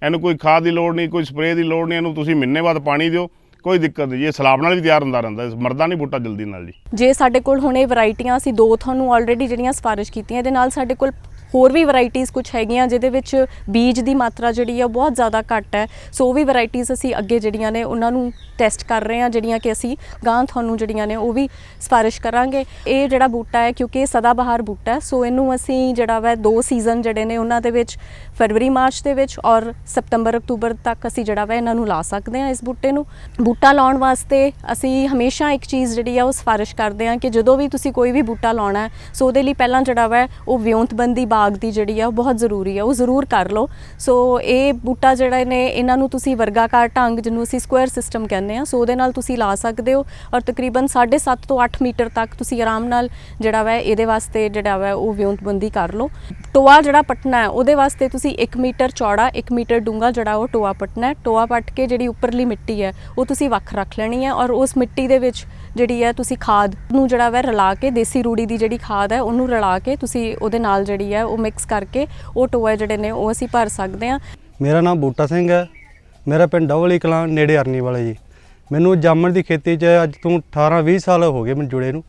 ਇਹਨੂੰ ਕੋਈ ਖਾਦ ਦੀ ਲੋੜ ਨਹੀਂ, ਕੋਈ ਸਪਰੇਅ ਦੀ ਲੋੜ ਨਹੀਂ, ਇਹਨੂੰ ਤੁਸੀਂ ਮਹੀਨੇ ਬਾਅਦ ਪਾਣੀ ਦਿਓ। ਕੋਈ ਦਿੱਕਤ ਨਹੀਂ ਜੀ, ਇਹ ਸਲਾਬ ਨਾਲ ਵੀ ਤਿਆਰ ਹੁੰਦਾ ਰਹਿੰਦਾ ਇਹ ਮਰਦਾ ਨਹੀਂ ਬੂਟਾ ਜਲਦੀ ਨਾਲ ਜੀ। ਜੇ ਸਾਡੇ ਕੋਲ ਹੁਣ ਇਹ ਵੈਰਾਈਟੀਆਂ, ਅਸੀਂ ਦੋ ਤੁਹਾਨੂੰ ਆਲਰੇਡੀ ਜਿਹੜੀਆਂ ਸਿਫਾਰਿਸ਼ ਕੀਤੀਆਂ, ਇਹਦੇ ਨਾਲ ਸਾਡੇ ਕੋਲ ਹੋਰ ਵੀ ਵੈਰਾਈਟੀਆਂ ਕੁਝ ਹੈਗੀਆਂ, ਜਿਹਦੇ ਵਿੱਚ ਬੀਜ ਦੀ ਮਾਤਰਾ ਜਿਹੜੀ ਆ ਉਹ ਬਹੁਤ ਜ਼ਿਆਦਾ ਘੱਟ ਹੈ। ਸੋ ਉਹ ਵੀ ਵੈਰਾਈਟੀਆਂ ਅਸੀਂ ਅੱਗੇ ਜਿਹੜੀਆਂ ਨੇ ਉਹਨਾਂ ਨੂੰ ਟੈਸਟ ਕਰ ਰਹੇ ਹਾਂ, ਜਿਹੜੀਆਂ ਕਿ ਅਸੀਂ ਗਾਂ ਤੁਹਾਨੂੰ ਜਿਹੜੀਆਂ ਨੇ ਉਹ ਵੀ ਸਿਫਾਰਿਸ਼ ਕਰਾਂਗੇ। ਇਹ ਜਿਹੜਾ ਬੂਟਾ ਹੈ, ਕਿਉਂਕਿ ਇਹ ਸਦਾ ਬਹਾਰ ਬੂਟਾ ਹੈ ਸੋ ਇਹਨੂੰ ਅਸੀਂ ਜਿਹੜਾ ਵਾ ਦੋ ਸੀਜ਼ਨ ਜਿਹੜੇ ਨੇ ਉਹਨਾਂ ਦੇ ਵਿੱਚ ਫਰਵਰੀ, ਮਾਰਚ ਦੇ ਵਿੱਚ ਔਰ ਸਤੰਬਰ ਅਕਤੂਬਰ ਤੱਕ ਅਸੀਂ ਜਿਹੜਾ ਵਾ ਇਹਨਾਂ ਨੂੰ ਲਾ ਸਕਦੇ ਹਾਂ ਇਸ ਬੂਟੇ ਨੂੰ। ਬੂਟਾ ਲਾਉਣ ਵਾਸਤੇ ਅਸੀਂ ਹਮੇਸ਼ਾ ਇੱਕ ਚੀਜ਼ ਜਿਹੜੀ ਆ ਉਹ ਸਿਫਾਰਿਸ਼ ਕਰਦੇ ਹਾਂ ਕਿ ਜਦੋਂ ਵੀ ਤੁਸੀਂ ਕੋਈ ਵੀ ਬੂਟਾ ਲਾਉਣਾ ਹੈ, ਸੋ ਉਹਦੇ ਲਈ ਪਹਿਲਾਂ ਜਿਹੜਾ ਵਾ ਉਹ ਵਿਉਂਤਬੰਦੀ ਬਾਗ ਦੀ ਜਿਹੜੀ ਆ ਉਹ ਬਹੁਤ ਜ਼ਰੂਰੀ ਆ, ਉਹ ਜ਼ਰੂਰ ਕਰ ਲਓ। ਸੋ ਇਹ ਬੂਟਾ ਜਿਹੜਾ ਨੇ ਇਹਨਾਂ ਨੂੰ ਤੁਸੀਂ ਵਰਗਾਕਾਰ ਢੰਗ ਜਿਹਨੂੰ ਅਸੀਂ ਸਕੁਅਰ ਸਿਸਟਮ ਕਹਿੰਦੇ ਆ ਸੋ ਉਹਦੇ ਨਾਲ ਤੁਸੀਂ ਲਾ ਸਕਦੇ ਹੋ ਔਰ ਤਕਰੀਬਨ 7.5 ਤੋਂ 8 ਮੀਟਰ ਤੱਕ ਤੁਸੀਂ ਆਰਾਮ ਨਾਲ ਜਿਹੜਾ ਵਾ ਇਹਦੇ ਵਾਸਤੇ ਜਿਹੜਾ ਵਾ ਉਹ ਵਿਉਂਤਬੰਦੀ ਕਰ ਲਓ। ਟੋਆ ਜਿਹੜਾ ਪਟਣਾ ਹੈ, ਉਹਦੇ ਵਾਸਤੇ ਤੁਸੀਂ 1 ਮੀਟਰ ਚੌੜਾ 1 ਮੀਟਰ ਡੂੰਘਾ ਜਿਹੜਾ ਉਹ ਟੋਆ ਪਟਣਾ ਹੈ। ਟੋਆ ਪੱਟ ਕੇ ਜਿਹੜੀ ਉੱਪਰਲੀ ਮਿੱਟੀ ਹੈ, ਉਹ ਤੁਸੀਂ ਵੱਖ ਰੱਖ ਲੈਣੀ ਹੈ ਔਰ ਉਸ ਮਿੱਟੀ ਦੇ ਵਿੱਚ ਜਿਹੜੀ ਹੈ ਤੁਸੀਂ ਖਾਦ ਨੂੰ ਜਿਹੜਾ ਵੈ ਰਲਾ ਕੇ, ਦੇਸੀ ਰੂੜੀ ਦੀ ਜਿਹੜੀ ਖਾਦ ਹੈ, ਉਹਨੂੰ ਰਲਾ ਕੇ ਤੁਸੀਂ ਉਹਦੇ ਨਾਲ ਜਿਹੜੀ ਹੈ ਉਹ ਮਿਕਸ ਕਰਕੇ ਉਹ ਟੋਆ ਜਿਹੜੇ ਨੇ ਉਹ ਅਸੀਂ ਭਰ ਸਕਦੇ ਹਾਂ। ਮੇਰਾ ਨਾਮ ਬੂਟਾ ਸਿੰਘ ਹੈ। ਮੇਰਾ ਪਿੰਡ ਡਵਲੀ ਕਲਾਂ, ਨੇੜੇ ਅਰਨੀ ਵਾਲੇ ਜੀ। ਮੈਨੂੰ ਜਾਮਣ ਦੀ ਖੇਤੀ 'ਚ ਅੱਜ ਤੋਂ 18 20 ਸਾਲ ਹੋ ਗਏ ਮੈਨੂੰ ਜੁੜੇ ਨੂੰ।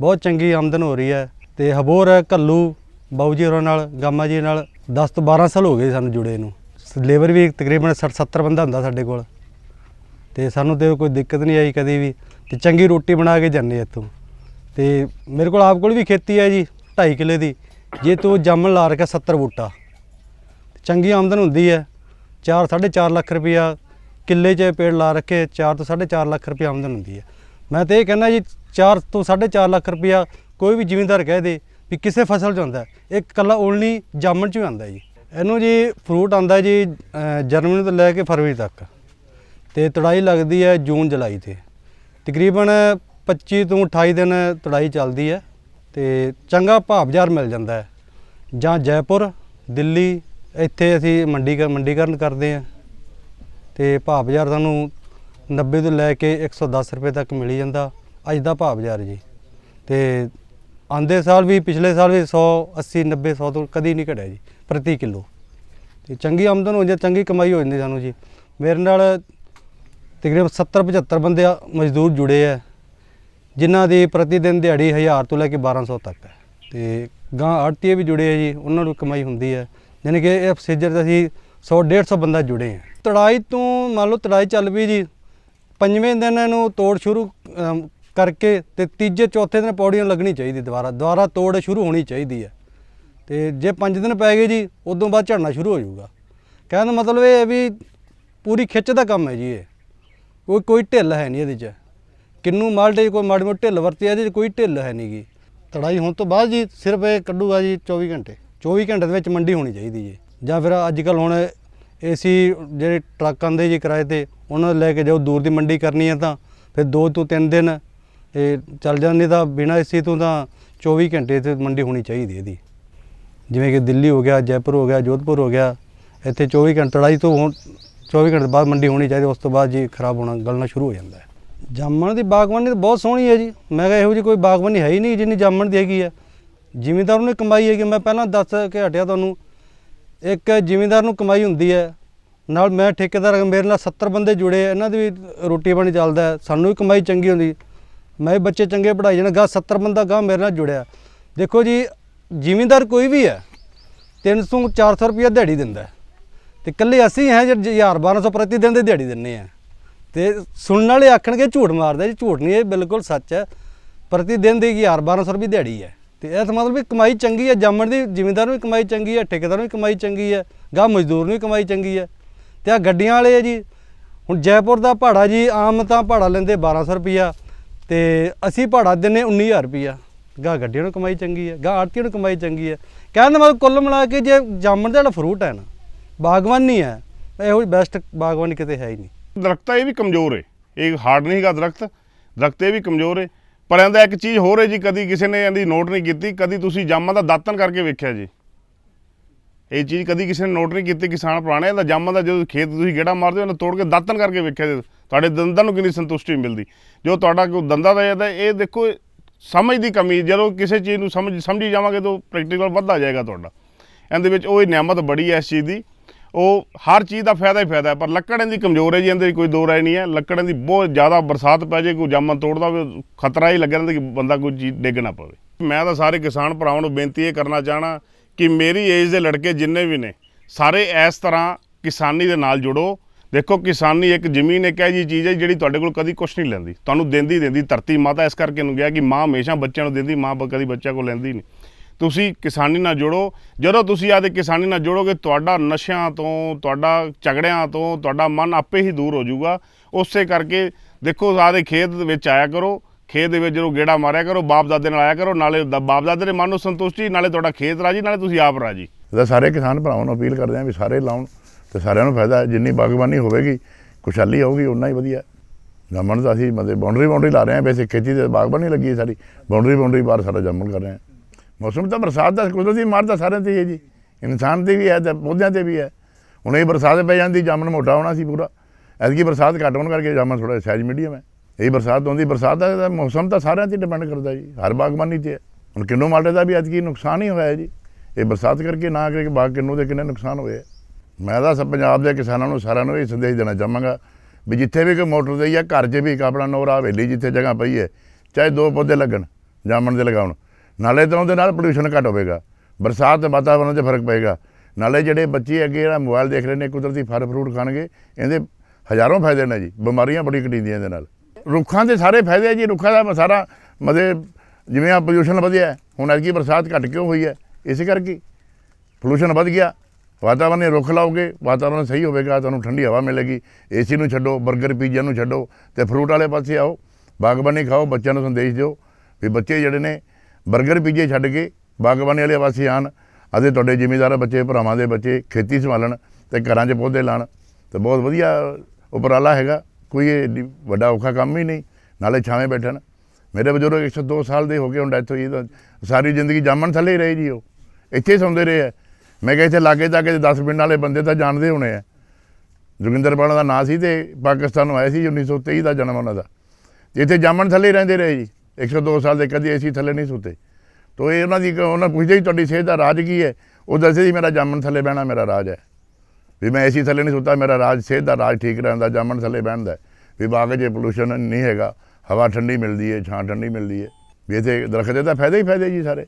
ਬਹੁਤ ਚੰਗੀ ਆਮਦਨ ਹੋ ਰਹੀ ਹੈ ਤੇ ਹਬੋਰ ਹੈ ਕੱਲੂ ਬਾਊ ਜੀ ਹੋਰਾਂ ਨਾਲ, ਗਾਮਾ ਜੀ ਨਾਲ 10 ਤੋਂ 12 ਸਾਲ ਹੋ ਗਏ ਸਾਨੂੰ ਜੁੜੇ ਨੂੰ। ਲੇਬਰ ਵੀ ਤਕਰੀਬਨ 60 70 ਬੰਦਾ ਹੁੰਦਾ ਸਾਡੇ ਕੋਲ। ਤੇ ਸਾਨੂੰ ਤੇ ਕੋਈ ਦਿੱਕਤ ਨਹੀਂ ਆਈ ਕਦੇ ਵੀ। ਤੇ ਚੰਗੀ ਰੋਟੀ ਬਣਾ ਕੇ ਜਾਂਦੇ ਇੱਥੋਂ। ਤੇ ਮੇਰੇ ਕੋਲ ਆਪ ਕੋਲ ਵੀ ਖੇਤੀ ਹੈ ਜੀ 2.5 ਕਿੱਲੇ ਦੀ। ਜੇ ਤੂੰ ਜਾਮਣ ਲਾ ਰੱਖਿਆ 70 ਬੂਟਾ। ਚੰਗੀ ਆਮਦਨ ਹੁੰਦੀ ਹੈ 4 4.5 ਲੱਖ ਰੁਪਇਆ ਕਿੱਲੇ 'ਚ ਪੇੜ ਲਾ ਰੱਖੇ 4 ਤੋਂ 4.5 ਲੱਖ ਰੁਪਇਆ ਆਮਦਨ ਹੁੰਦੀ ਹੈ ਮੈਂ ਤਾਂ ਇਹ ਕਹਿੰਦਾ ਜੀ 4 ਤੋਂ 4.5 ਲੱਖ ਰੁਪਇਆ ਕੋਈ ਵੀ ਜ਼ਿਮੀਂਦਾਰ ਕਹਿ ਦੇ। ਵੀ ਕਿਸੇ ਫਸਲ 'ਚ ਹੁੰਦਾ ਇਹ ਇੱਕ ਕੱਲਾ ਓਨਲੀ ਜਾਮਣ 'ਚ ਹੀ ਆਉਂਦਾ ਜੀ। ਇਹਨੂੰ ਜੀ ਫਰੂਟ ਆਉਂਦਾ ਜੀ, ਅਹ, ਜਨਵਰੀ ਤੋਂ ਲੈ ਕੇ ਫਰਵਰੀ ਤੱਕ। ਤੇ ਤੜਾਈ ਲੱਗਦੀ ਹੈ ਜੂਨ, ਜੁਲਾਈ ਤੇ। ਤਕਰੀਬਨ 25 ਤੋਂ 28 ਦਿਨ ਤੜਾਈ ਚੱਲਦੀ ਹੈ ਤੇ ਚੰਗਾ ਭਾਅ ਬਾਜ਼ਾਰ ਮਿਲ ਜਾਂਦਾ ਹੈ। ਜਾਂ ਜੈਪੁਰ, ਦਿੱਲੀ, ਇੱਥੇ ਅਸੀਂ ਮੰਡੀ ਮੰਡੀਕਰਨ ਕਰਦੇ ਹਾਂ। ਤੇ ਭਾਅ ਬਾਜ਼ਾਰ ਸਾਨੂੰ 90 ਤੋਂ ਲੈ ਕੇ 110 ਰੁਪਏ ਤੱਕ ਮਿਲ ਜਾਂਦਾ। ਅੱਜ ਦਾ ਭਾਅ ਬਾਜ਼ਾਰ ਜੀ। ਤੇ ਆਂਦੇ ਸਾਲ ਵੀ, ਪਿਛਲੇ ਸਾਲ ਵੀ 100 80 90 100 ਤੋਂ ਕਦੀ ਨਹੀਂ ਘਟਿਆ ਜੀ, ਪ੍ਰਤੀ ਕਿਲੋ। ਤੇ ਚੰਗੀ ਆਮਦਨ ਹੋ ਜਾਂਦੀ ਚੰਗੀ ਕਮਾਈ ਹੋ ਜਾਂਦੀ ਸਾਨੂੰ ਜੀ। ਮੇਰੇ ਨਾਲ ਤਕਰੀਬਨ 70 75 ਬੰਦੇ ਮਜ਼ਦੂਰ ਜੁੜੇ ਆ, ਜਿਨ੍ਹਾਂ ਦੀ ਪ੍ਰਤੀ ਦਿਨ ਦਿਹਾੜੀ 1000 ਤੋਂ ਲੈ ਕੇ 1200 ਤੱਕ ਹੈ। ਤੇ ਗਾਂ ਆੜਤੀਏ ਵੀ ਜੁੜੇ ਆ ਜੀ, ਉਹਨਾਂ ਨੂੰ ਕਮਾਈ ਹੁੰਦੀ ਹੈ। ਯਾਨੀ ਕਿ ਇਹ ਪ੍ਰੋਸੀਜਰ ਤੇ ਅਸੀਂ 100 150 ਬੰਦਾ ਜੁੜੇ ਆ। ਤੜਾਈ ਤੋਂ ਮੰਨ ਲਓ ਤੜਾਈ ਚੱਲ ਪਈ ਜੀ, ਪੰਜਵੇਂ ਦਿਨ ਇਹਨੂੰ ਤੋੜ ਸ਼ੁਰੂ ਕਰਕੇ ਤੇ ਤੀਜੇ ਚੌਥੇ ਦਿਨ ਪੌੜੀਆਂ ਲੱਗਣੀ ਚਾਹੀਦੀ ਦੁਬਾਰਾ। ਦੁਬਾਰਾ ਤੋੜ ਸ਼ੁਰੂ ਹੋਣੀ ਚਾਹੀਦੀ ਹੈ। ਤੇ ਜੇ 5 ਦਿਨ ਪੈ ਗਏ ਜੀ, ਉਦੋਂ ਬਾਅਦ ਝੜਨਾ ਸ਼ੁਰੂ ਹੋ ਜਾਊਗਾ। ਕਹਿਣ ਦਾ ਮਤਲਬ ਇਹ ਹੈ ਵੀ ਪੂਰੀ ਖਿੱਚ ਦਾ ਕੰਮ ਹੈ ਜੀ ਇਹ। ਕੋਈ ਕੋਈ ਢਿੱਲ ਹੈ ਨਹੀਂ ਇਹਦੇ 'ਚ। ਕਿੰਨੂ ਮਾਲਟੇ ਕੋਈ ਮਾੜੀ ਮੋਟੀ ਢਿੱਲ ਵਰਤੀ ਇਹਦੇ 'ਚ ਕੋਈ ਢਿੱਲ ਹੈ ਨਹੀਂਗੀ ਤੜਾਈ ਹੋਣ ਤੋਂ ਬਾਅਦ ਜੀ ਸਿਰਫ ਇਹ ਕੱਢੂਗਾ ਜੀ 24 ਘੰਟੇ। 24 ਘੰਟੇ ਦੇ ਵਿੱਚ ਮੰਡੀ ਹੋਣੀ ਚਾਹੀਦੀ ਜੀ। ਜਾਂ ਫਿਰ ਅੱਜ ਕੱਲ ਹੁਣ ਏਸੀ ਜਿਹੜੇ ਟਰੱਕ ਆਉਂਦੇ ਜੀ ਕਿਰਾਏ ਤੇ, ਉਹਨਾਂ ਨੂੰ ਲੈ ਕੇ ਜਾਓ, ਦੂਰ ਦੀ ਮੰਡੀ ਕਰਨੀ ਹੈ ਤਾਂ। ਫਿਰ 2 ਤੋਂ 3 ਦਿਨ ਇਹ ਚੱਲ ਜਾਂਦੇ ਤਾਂ ਬਿਨਾਂ ਏਸੀ ਤੋਂ ਤਾਂ 24 ਘੰਟੇ ਤੇ ਮੰਡੀ ਹੋਣੀ ਚਾਹੀਦੀ ਇਹਦੀ। ਜਿਵੇਂ ਕਿ ਦਿੱਲੀ ਹੋ ਗਿਆ, ਜੈਪੁਰ ਹੋ ਗਿਆ, ਜੋਧਪੁਰ ਹੋ ਗਿਆ, ਇੱਥੇ 24 ਘੰਟੇ ਲੜਾਈ ਤੋਂ ਹੁਣ 24 ਘੰਟੇ ਬਾਅਦ ਮੰਡੀ ਹੋਣੀ ਚਾਹੀਦੀ, ਉਸ ਤੋਂ ਬਾਅਦ ਜੀ ਖਰਾਬ ਹੋਣਾ, ਗਲਣਾ ਸ਼ੁਰੂ ਹੋ ਜਾਂਦਾ ਹੈ। ਜਾਮਣ ਦੀ ਬਾਗਬਾਨੀ ਤਾਂ ਬਹੁਤ ਸੋਹਣੀ ਹੈ ਜੀ। ਮੈਂ ਕਿਹਾ ਇਹੋ ਜਿਹੀ ਕੋਈ ਬਾਗਬਾਨੀ ਹੈ ਹੀ ਨਹੀਂ ਜਿੰਨੀ ਜਾਮਣ ਦੀ ਹੈਗੀ ਹੈ। ਜ਼ਿਮੀਂਦਾਰ ਨੂੰ ਕਮਾਈ ਹੈਗੀ ਮੈਂ ਪਹਿਲਾਂ ਦੱਸ ਕੇ ਹਟਿਆ ਤੁਹਾਨੂੰ, ਇੱਕ ਜ਼ਿਮੀਂਦਾਰ ਨੂੰ ਕਮਾਈ ਹੁੰਦੀ ਹੈ, ਨਾਲ ਮੈਂ ਠੇਕੇਦਾਰ ਮੇਰੇ ਨਾਲ 70 ਬੰਦੇ ਜੁੜੇ ਇਹਨਾਂ ਦੀ ਵੀ ਰੋਟੀ ਪਾਣੀ ਚੱਲਦਾ ਸਾਨੂੰ ਵੀ ਕਮਾਈ ਚੰਗੀ ਹੁੰਦੀ ਮੈਂ ਬੱਚੇ ਚੰਗੇ ਪੜਾਈ ਜਾਣ, ਗਾ 70 ਬੰਦਾ ਗਾ ਮੇਰੇ ਨਾਲ ਜੁੜਿਆ। ਦੇਖੋ ਜੀ, ਜ਼ਿਮੀਂਦਾਰ ਕੋਈ ਵੀ ਹੈ 300 400 ਰੁਪਇਆ ਦਿਹਾੜੀ ਦਿੰਦਾ ਹੈ। ਤੇ ਇਕੱਲੇ ਅਸੀਂ ਹੈ ਜਿਹੜੇ 1000 1200 ਪ੍ਰਤੀ ਦਿਨ ਦੀ ਦਿਹਾੜੀ ਦਿੰਨੇ ਆ। ਤੇ ਸੁਣਨ ਵਾਲੇ ਆਖਣਗੇ ਝੂਠ ਮਾਰਦਾ ਜੀ, ਝੂਠ ਨਹੀਂ, ਇਹ ਬਿਲਕੁਲ ਸੱਚ ਹੈ। ਪ੍ਰਤੀ ਦਿਨ ਦੀ 1000 1200 ਰੁਪਏ ਦਿਹਾੜੀ ਹੈ। ਤੇ ਇਹ ਤਾਂ ਮਤਲਬ ਵੀ ਕਮਾਈ ਚੰਗੀ ਹੈ, ਜਾਮਣ ਦੀ ਜ਼ਿਮੀਂਦਾਰ ਨੂੰ ਵੀ ਕਮਾਈ ਚੰਗੀ ਹੈ, ਠੇਕੇਦਾਰ ਨੂੰ ਵੀ ਕਮਾਈ ਚੰਗੀ ਹੈ ਗਾਹ ਮਜ਼ਦੂਰ ਨੂੰ ਵੀ ਕਮਾਈ ਚੰਗੀ ਹੈ। ਤੇ ਆ ਗੱਡੀਆਂ ਵਾਲੇ ਆ ਜੀ, ਹੁਣ ਜੈਪੁਰ ਦਾ ਭਾੜਾ ਜੀ, ਆਮ ਤਾਂ ਭਾੜਾ ਲੈਂਦੇ 1200 ਰੁਪਿਆ ਤੇ ਅਸੀਂ ਭਾੜਾ ਦਿੰਨੇ 19000 ਰੁਪਿਆ ਗਾਹ ਗੱਡੀਆਂ ਨੂੰ ਕਮਾਈ ਚੰਗੀ ਹੈ ਗਾਹ ਆੜਤੀਆਂ ਨੂੰ ਕਮਾਈ ਚੰਗੀ ਹੈ ਕਹਿਣ ਦਾ ਮਤਲਬ ਕੁੱਲ ਮਿਲਾ ਕੇ ਜੇ ਜਾਮਣ ਦਾ ਜਿਹੜਾ ਫਰੂਟ ਹੈ ਨਾ ਬਾਗਵਾਨੀ ਹੈ ਇਹੋ ਜਿਹੀ ਬੈਸਟ ਬਾਗਵਾਨੀ ਕਿਤੇ ਹੈ ਹੀ ਨਹੀਂ। ਦਰਖਤ ਇਹ ਵੀ ਕਮਜ਼ੋਰ ਹੈ ਇਹ ਹਾਰਡ ਨਹੀਂ ਹੈਗਾ ਦਰਖਤ ਦਰਖਤ ਇਹ ਵੀ ਕਮਜ਼ੋਰ ਹੈ ਪਰ ਇਹਦਾ ਇੱਕ ਚੀਜ਼ ਹੋਰ ਹੈ ਜੀ, ਕਦੀ ਕਿਸੇ ਨੇ ਇਹਦੀ ਨੋਟ ਨਹੀਂ ਕੀਤੀ, ਕਦੀ ਤੁਸੀਂ ਜਾਮਾਂ ਦਾ ਦਾਤਨ ਕਰਕੇ ਵੇਖਿਆ ਜੀ। ਇਹ ਚੀਜ਼ ਕਦੀ ਕਿਸੇ ਨੇ ਨੋਟ ਨਹੀਂ ਕੀਤੀ, ਕਿਸਾਨ ਪੁਰਾਣੇ ਇਹਦਾ ਜਾਮਾਂ ਦਾ ਜਦੋਂ ਖੇਤ ਤੁਸੀਂ ਗੇੜਾ ਮਾਰਦੇ ਹੋ ਉਹਨੂੰ ਤੋੜ ਕੇ ਦਾਤਨ ਕਰਕੇ ਵੇਖਿਆ ਜੀ, ਤੁਹਾਡੇ ਦੰਦਾਂ ਨੂੰ ਕਿੰਨੀ ਸੰਤੁਸ਼ਟੀ ਮਿਲਦੀ। ਜੋ ਤੁਹਾਡਾ ਕੋਈ ਦੰਦਾਂ ਦਾ ਇਹਦਾ, ਇਹ ਦੇਖੋ ਸਮਝ ਦੀ ਕਮੀ, ਜਦੋਂ ਕਿਸੇ ਚੀਜ਼ ਨੂੰ ਸਮਝ, ਸਮਝੀ ਜਾਵਾਂਗੇ ਤਾਂ ਪ੍ਰੈਕਟੀਕਲ ਵੱਧਦਾ ਜਾਏਗਾ ਤੁਹਾਡਾ। ਇਹਦੇ ਵਿੱਚ ਉਹ ਨਿਆਮਤ ਬੜੀ ਹੈ ਇਸ ਚੀਜ਼ ਦੀ। ਉਹ ਹਰ ਚੀਜ਼ ਦਾ ਫਾਇਦਾ ਹੀ ਫਾਇਦਾ, ਪਰ ਲੱਕੜਾਂ ਦੀ ਕਮਜ਼ੋਰ ਹੈ ਜੀ, ਇਹਦੇ 'ਚ ਕੋਈ ਦੋ ਰਾਏ ਨਹੀਂ ਹੈ ਲੱਕੜਾਂ ਦੀ ਬਹੁਤ ਜ਼ਿਆਦਾ ਬਰਸਾਤ ਪੈ ਜੇ, ਕੋਈ ਜਾਮਨ ਤੋੜਦਾ ਹੋਵੇ, ਖਤਰਾ ਹੀ ਲੱਗਿਆ ਰਹਿੰਦਾ ਕਿ ਬੰਦਾ ਕੋਈ ਚੀਜ਼ ਡਿੱਗ ਨਾ ਪਵੇ। ਮੈਂ ਤਾਂ ਸਾਰੇ ਕਿਸਾਨ ਭਰਾਵਾਂ ਨੂੰ ਬੇਨਤੀ ਇਹ ਕਰਨਾ ਚਾਹਣਾ ਕਿ ਮੇਰੀ ਏਜ ਦੇ ਲੜਕੇ ਜਿੰਨੇ ਵੀ ਨੇ, ਸਾਰੇ ਇਸ ਤਰ੍ਹਾਂ ਕਿਸਾਨੀ ਦੇ ਨਾਲ ਜੁੜੋ। ਦੇਖੋ, ਕਿਸਾਨੀ ਇੱਕ ਜ਼ਮੀਨ, ਇੱਕ ਇਹੋ ਜਿਹੀ ਚੀਜ਼ ਹੈ ਜਿਹੜੀ ਤੁਹਾਡੇ ਕੋਲ ਕਦੀ ਕੁਝ ਨਹੀਂ ਲੈਂਦੀ। ਤੁਹਾਨੂੰ ਦਿੰਦੀ ਦਿੰਦੀ, ਧਰਤੀ ਮਾਤਾ ਇਸ ਕਰਕੇ ਨੂੰ ਗਿਆ ਕਿ ਮਾਂ ਹਮੇਸ਼ਾ ਬੱਚਿਆਂ ਨੂੰ ਦਿੰਦੀ, ਮਾਂ ਬ- ਕਦੀ ਬੱਚਿਆਂ ਕੋਲ ਲੈਂਦੀ ਨਹੀਂ। ਤੁਸੀਂ ਕਿਸਾਨੀ ਨਾਲ ਜੁੜੋ। ਜਦੋਂ ਤੁਸੀਂ ਆਦੇ ਕਿਸਾਨੀ ਨਾਲ ਜੁੜੋਗੇ, ਤੁਹਾਡਾ ਨਸ਼ਿਆਂ ਤੋਂ, ਤੁਹਾਡਾ ਝਗੜਿਆਂ ਤੋਂ, ਤੁਹਾਡਾ ਮਨ ਆਪੇ ਹੀ ਦੂਰ ਹੋ ਜਾਊਗਾ। ਉਸੇ ਕਰਕੇ ਦੇਖੋ ਆਦੇ ਖੇਤ ਵਿੱਚ ਆਇਆ ਕਰੋ। ਖੇਤ ਦੇ ਵਿੱਚ ਜਦੋਂ ਗੇੜਾ ਮਾਰਿਆ ਕਰੋ ਬਾਪ ਦਾਦੇ ਨਾਲ ਆਇਆ ਕਰੋ, ਨਾਲੇ ਬਾਪ ਦਾਦੇ ਦੇ ਮਨ ਨੂੰ ਸੰਤੁਸ਼ਟੀ, ਨਾਲੇ ਤੁਹਾਡਾ ਖੇਤ ਰਾਜੀ, ਨਾਲੇ ਤੁਸੀਂ ਆਪ ਰਾਜੀ। ਇਹਦਾ ਸਾਰੇ ਕਿਸਾਨ ਭਰਾਵਾਂ ਨੂੰ ਅਪੀਲ ਕਰਦੇ ਹਾਂ ਵੀ ਸਾਰੇ ਲਾਉਣ, ਤੇ ਸਾਰਿਆਂ ਨੂੰ ਫਾਇਦਾ ਜਿੰਨੀ ਬਾਗਬਾਨੀ ਹੋਵੇਗੀ, ਖੁਸ਼ਹਾਲੀ ਹੋਊਗੀ ਉਨਾ ਹੀ ਵਧੀਆ। ਜਾਮਣ ਦਾ ਅਸੀਂ ਮਤਲਬ ਬਾਉਂਡਰੀ ਬਾਉਂਡਰੀ ਲਾ ਰਹੇ ਹਾਂ, ਵੈਸੇ ਖੇਤੀ ਤੇ ਬਾਗਬਾਨੀ ਲੱਗੀ ਹੈ ਸਾਰੀ ਬਾਉਂਡਰੀ ਬਾਉਂਡਰੀ ਬਾਹਰ ਸਾਰਾ ਜਾਮਣ ਕਰ ਰਹੇ ਹਾਂ। ਮੌਸਮ ਤਾਂ ਬਰਸਾਤ ਦਾ, ਕੁਦਰਤੀ ਮਾਰ ਤਾਂ ਸਾਰਿਆਂ ਤੇ ਹੀ ਹੈ ਜੀ। ਇਨਸਾਨ ਤੇ ਵੀ ਹੈ ਤੇ ਪੌਦਿਆਂ ਤੇ ਵੀ ਹੈ। ਹੁਣ ਇਹ ਬਰਸਾਤ ਪੈ ਜਾਂਦੀ, ਜਾਮਣ ਮੋਟਾ ਹੋਣਾ ਸੀ ਪੂਰਾ। ਐਤਕੀ ਬਰਸਾਤ ਘੱਟ ਹੋਣ ਕਰਕੇ ਜਾਮਣ ਥੋੜਾ ਸਾਈਜ਼ ਮੀਡੀਅਮ ਹੈ। ਇਹ ਬਰਸਾਤ ਹੁੰਦੀ, ਬਰਸਾਤ ਦਾ ਮੌਸਮ ਤਾਂ ਸਾਰਿਆਂ ਤੇ ਡਿਪੈਂਡ ਕਰਦਾ ਜੀ, ਹਰ ਬਾਗਬਾਨੀ ਤੇ ਹੈ। ਹੁਣ ਕਿੰਨੂ ਮਾਲਟੇ ਦਾ ਵੀ ਅੱਜ ਐਤਕੀ ਨੁਕਸਾਨ ਹੀ ਹੋਇਆ ਜੀ। ਇਹ ਬਰਸਾਤ ਕਰਕੇ ਨਾ ਕਰਕੇ ਬਾਗ ਕਿੰਨੂ ਦੇ ਕਿੰਨੇ ਨੁਕਸਾਨ ਹੋਏ ਹੈ। ਮੈਂ ਤਾਂ ਸਭ ਪੰਜਾਬ ਦੇ ਕਿਸਾਨਾਂ ਨੂੰ ਸਾਰਿਆਂ ਨੂੰ ਇਹ ਸੰਦੇਸ਼ ਦੇਣਾ ਚਾਹਾਂਗਾ ਵੀ ਜਿੱਥੇ ਵੀ ਕੋਈ ਮੋਟਰ ਤੇ ਜਾਂ ਘਰ 'ਚ ਵੀ ਇੱਕ ਆਪਣਾ ਨੋਰਾ ਹਵੇਲੀ ਜਿੱਥੇ ਜਗ੍ਹਾ ਪਈ ਹੈ, ਚਾਹੇ ਦੋ ਪੌਦੇ ਲੱਗਣ ਜਾਮਣ ਦੇ ਲਗਾਉਣ, ਨਾਲੇ ਤਾਂ ਉਹਦੇ ਨਾਲ ਪੋਲੂਸ਼ਨ ਘੱਟ ਹੋਵੇਗਾ, ਬਰਸਾਤ ਤੇ ਵਾਤਾਵਰਣ 'ਚ ਫ਼ਰਕ ਪਏਗਾ। ਨਾਲੇ ਜਿਹੜੇ ਬੱਚੇ ਅੱਗੇ ਜਿਹੜਾ ਮੋਬਾਈਲ ਦੇਖ ਰਹੇ ਨੇ, ਕੁਦਰਤੀ ਫਲ ਫਰੂਟ ਖਾਣਗੇ, ਇਹਦੇ ਹਜ਼ਾਰਾਂ ਫਾਇਦੇ ਨੇ ਜੀ, ਬਿਮਾਰੀਆਂ ਬੜੀ ਘਟੀਦੀਆਂ ਇਹਦੇ ਨਾਲ। ਰੁੱਖਾਂ ਦੇ ਸਾਰੇ ਫਾਇਦੇ ਆ ਜੀ, ਰੁੱਖਾਂ ਦਾ ਸਾਰਾ ਮਤਲਬ ਜਿਵੇਂ ਆ ਪੋਲੂਸ਼ਨ ਵਧਿਆ, ਹੁਣ ਅੱਜ ਐਤਕੀ ਬਰਸਾਤ ਘੱਟ ਕਿਉਂ ਹੋਈ ਹੈ? ਇਸੇ ਕਰਕੇ ਪੋਲੂਸ਼ਨ ਵੱਧ ਗਿਆ ਵਾਤਾਵਰਣ ਨੇ ਰੁੱਖ ਲਾਓਗੇ ਵਾਤਾਵਰਣ ਸਹੀ ਹੋਵੇਗਾ, ਤੁਹਾਨੂੰ ਠੰਡੀ ਹਵਾ ਮਿਲੇਗੀ ਏਸੀ ਨੂੰ ਛੱਡੋ 버ਗਰ ਪੀਜ਼ਾ ਨੂੰ ਛੱਡੋ, ਤੇ ਫਰੂਟ ਵਾਲੇ ਪਾਸੇ ਆਓ, ਬਾਗਬਾਨੀ ਖਾਓ, ਬੱਚਿਆਂ ਨੂੰ ਸੰਦੇਸ਼ ਦਿਓ, ਵੀ ਬੱਚੇ ਜਿਹੜੇ ਨੇ 버ਗਰ ਪੀਜ਼ੇ ਛੱਡ ਕੇ ਬਾਗਬਾਨੀ ਵਾਲੇ ਪਾਸੇ ਆਣ ਅਤੇ ਤੁਹਾਡੇ ਜ਼ਿਮੀਂਦਾਰ, ਬੱਚੇ, ਭਰਾਵਾਂ ਦੇ ਬੱਚੇ ਖੇਤੀ ਸੰਭਾਲਣ ਤੇ ਘਰਾਂ 'ਚ ਪੌਦੇ ਲਾਣ ਤੇ ਬਹੁਤ ਵਧੀਆ ਉਪਰਾਲਾ ਹੈਗਾ। ਕੋਈ ਇਹ ਵੱਡਾ ਔਖਾ ਕੰਮ ਹੀ ਨਹੀਂ, ਨਾਲੇ ਛਾਵੇਂ ਬੈਠਣ ਮੇਰੇ ਬਜ਼ੁਰਗ 102 ਸਾਲ ਦੇ ਹੋ ਗਏ ਹੁਣ ਡੈਥ ਹੋਈ, ਤਾਂ ਸਾਰੀ ਜ਼ਿੰਦਗੀ ਜਾਮਣ ਥੱਲੇ ਹੀ ਰਹੇ ਜੀ ਉਹ। ਇੱਥੇ ਹੀ ਸੌਂਦੇ ਰਹੇ ਆ। ਮੈਂ ਕਿਹਾ ਇੱਥੇ ਲਾਗੇ ਤੱਕ 10 ਪਿੰਡ ਵਾਲੇ ਬੰਦੇ ਤਾਂ ਜਾਣਦੇ ਹੋਣੇ ਆ। ਜੋਗਿੰਦਰ ਪਾਣਾ ਦਾ ਨਾਂ ਸੀ ਤੇ ਨੂੰ ਆਏ ਸੀ 1923 ਦਾ ਜਨਮ ਉਹਨਾਂ ਦਾ। ਤੇ ਇੱਥੇ ਜਾਮਣ ਥੱਲੇ ਰਹਿੰਦੇ ਰਹੇ ਜੀ। 102 ਸਾਲ ਦੇ ਕਦੀ ਏਸੀ ਥੱਲੇ ਨਹੀਂ ਸੁੱਤੇ। ਤੋ ਇਹ ਉਹਨਾਂ ਦੀ ਉਹਨਾਂ ਪੁੱਛਦੇ ਹੀ ਤੁਹਾਡੀ ਸਿਹਤ ਦਾ ਰਾਜ ਕੀ ਹੈ? ਉਹ ਦੱਸਦੇ ਸੀ ਮੇਰਾ ਜਾਮਣ ਥੱਲੇ ਬਹਿਣਾ, ਮੇਰਾ ਰਾਜ ਹੈ। ਵੀ ਮੈਂ ਏਸੀ ਥੱਲੇ ਨਹੀਂ ਸੁੱਤਾ, ਮੇਰਾ ਰਾਜ, ਸਿਹਤ ਦਾ ਰਾਜ ਠੀਕ ਰਹਿੰਦਾ, ਜਾਮਣ ਥੱਲੇ ਬਹਿਣਦਾ ਵੀ ਬਾਗ 'ਚ ਪੋਲੂਸ਼ਨ ਨਹੀਂ ਹੈਗਾ, ਹਵਾ ਠੰਡੀ ਮਿਲਦੀ ਹੈ, ਛਾਂ ਠੰਡੀ ਮਿਲਦੀ ਹੈ। ਵੀ ਇੱਥੇ ਦਰਖਤ ਦੇ ਤਾਂ ਫਾਇਦੇ ਹੀ ਫਾਇਦੇ ਜੀ ਸਾਰੇ।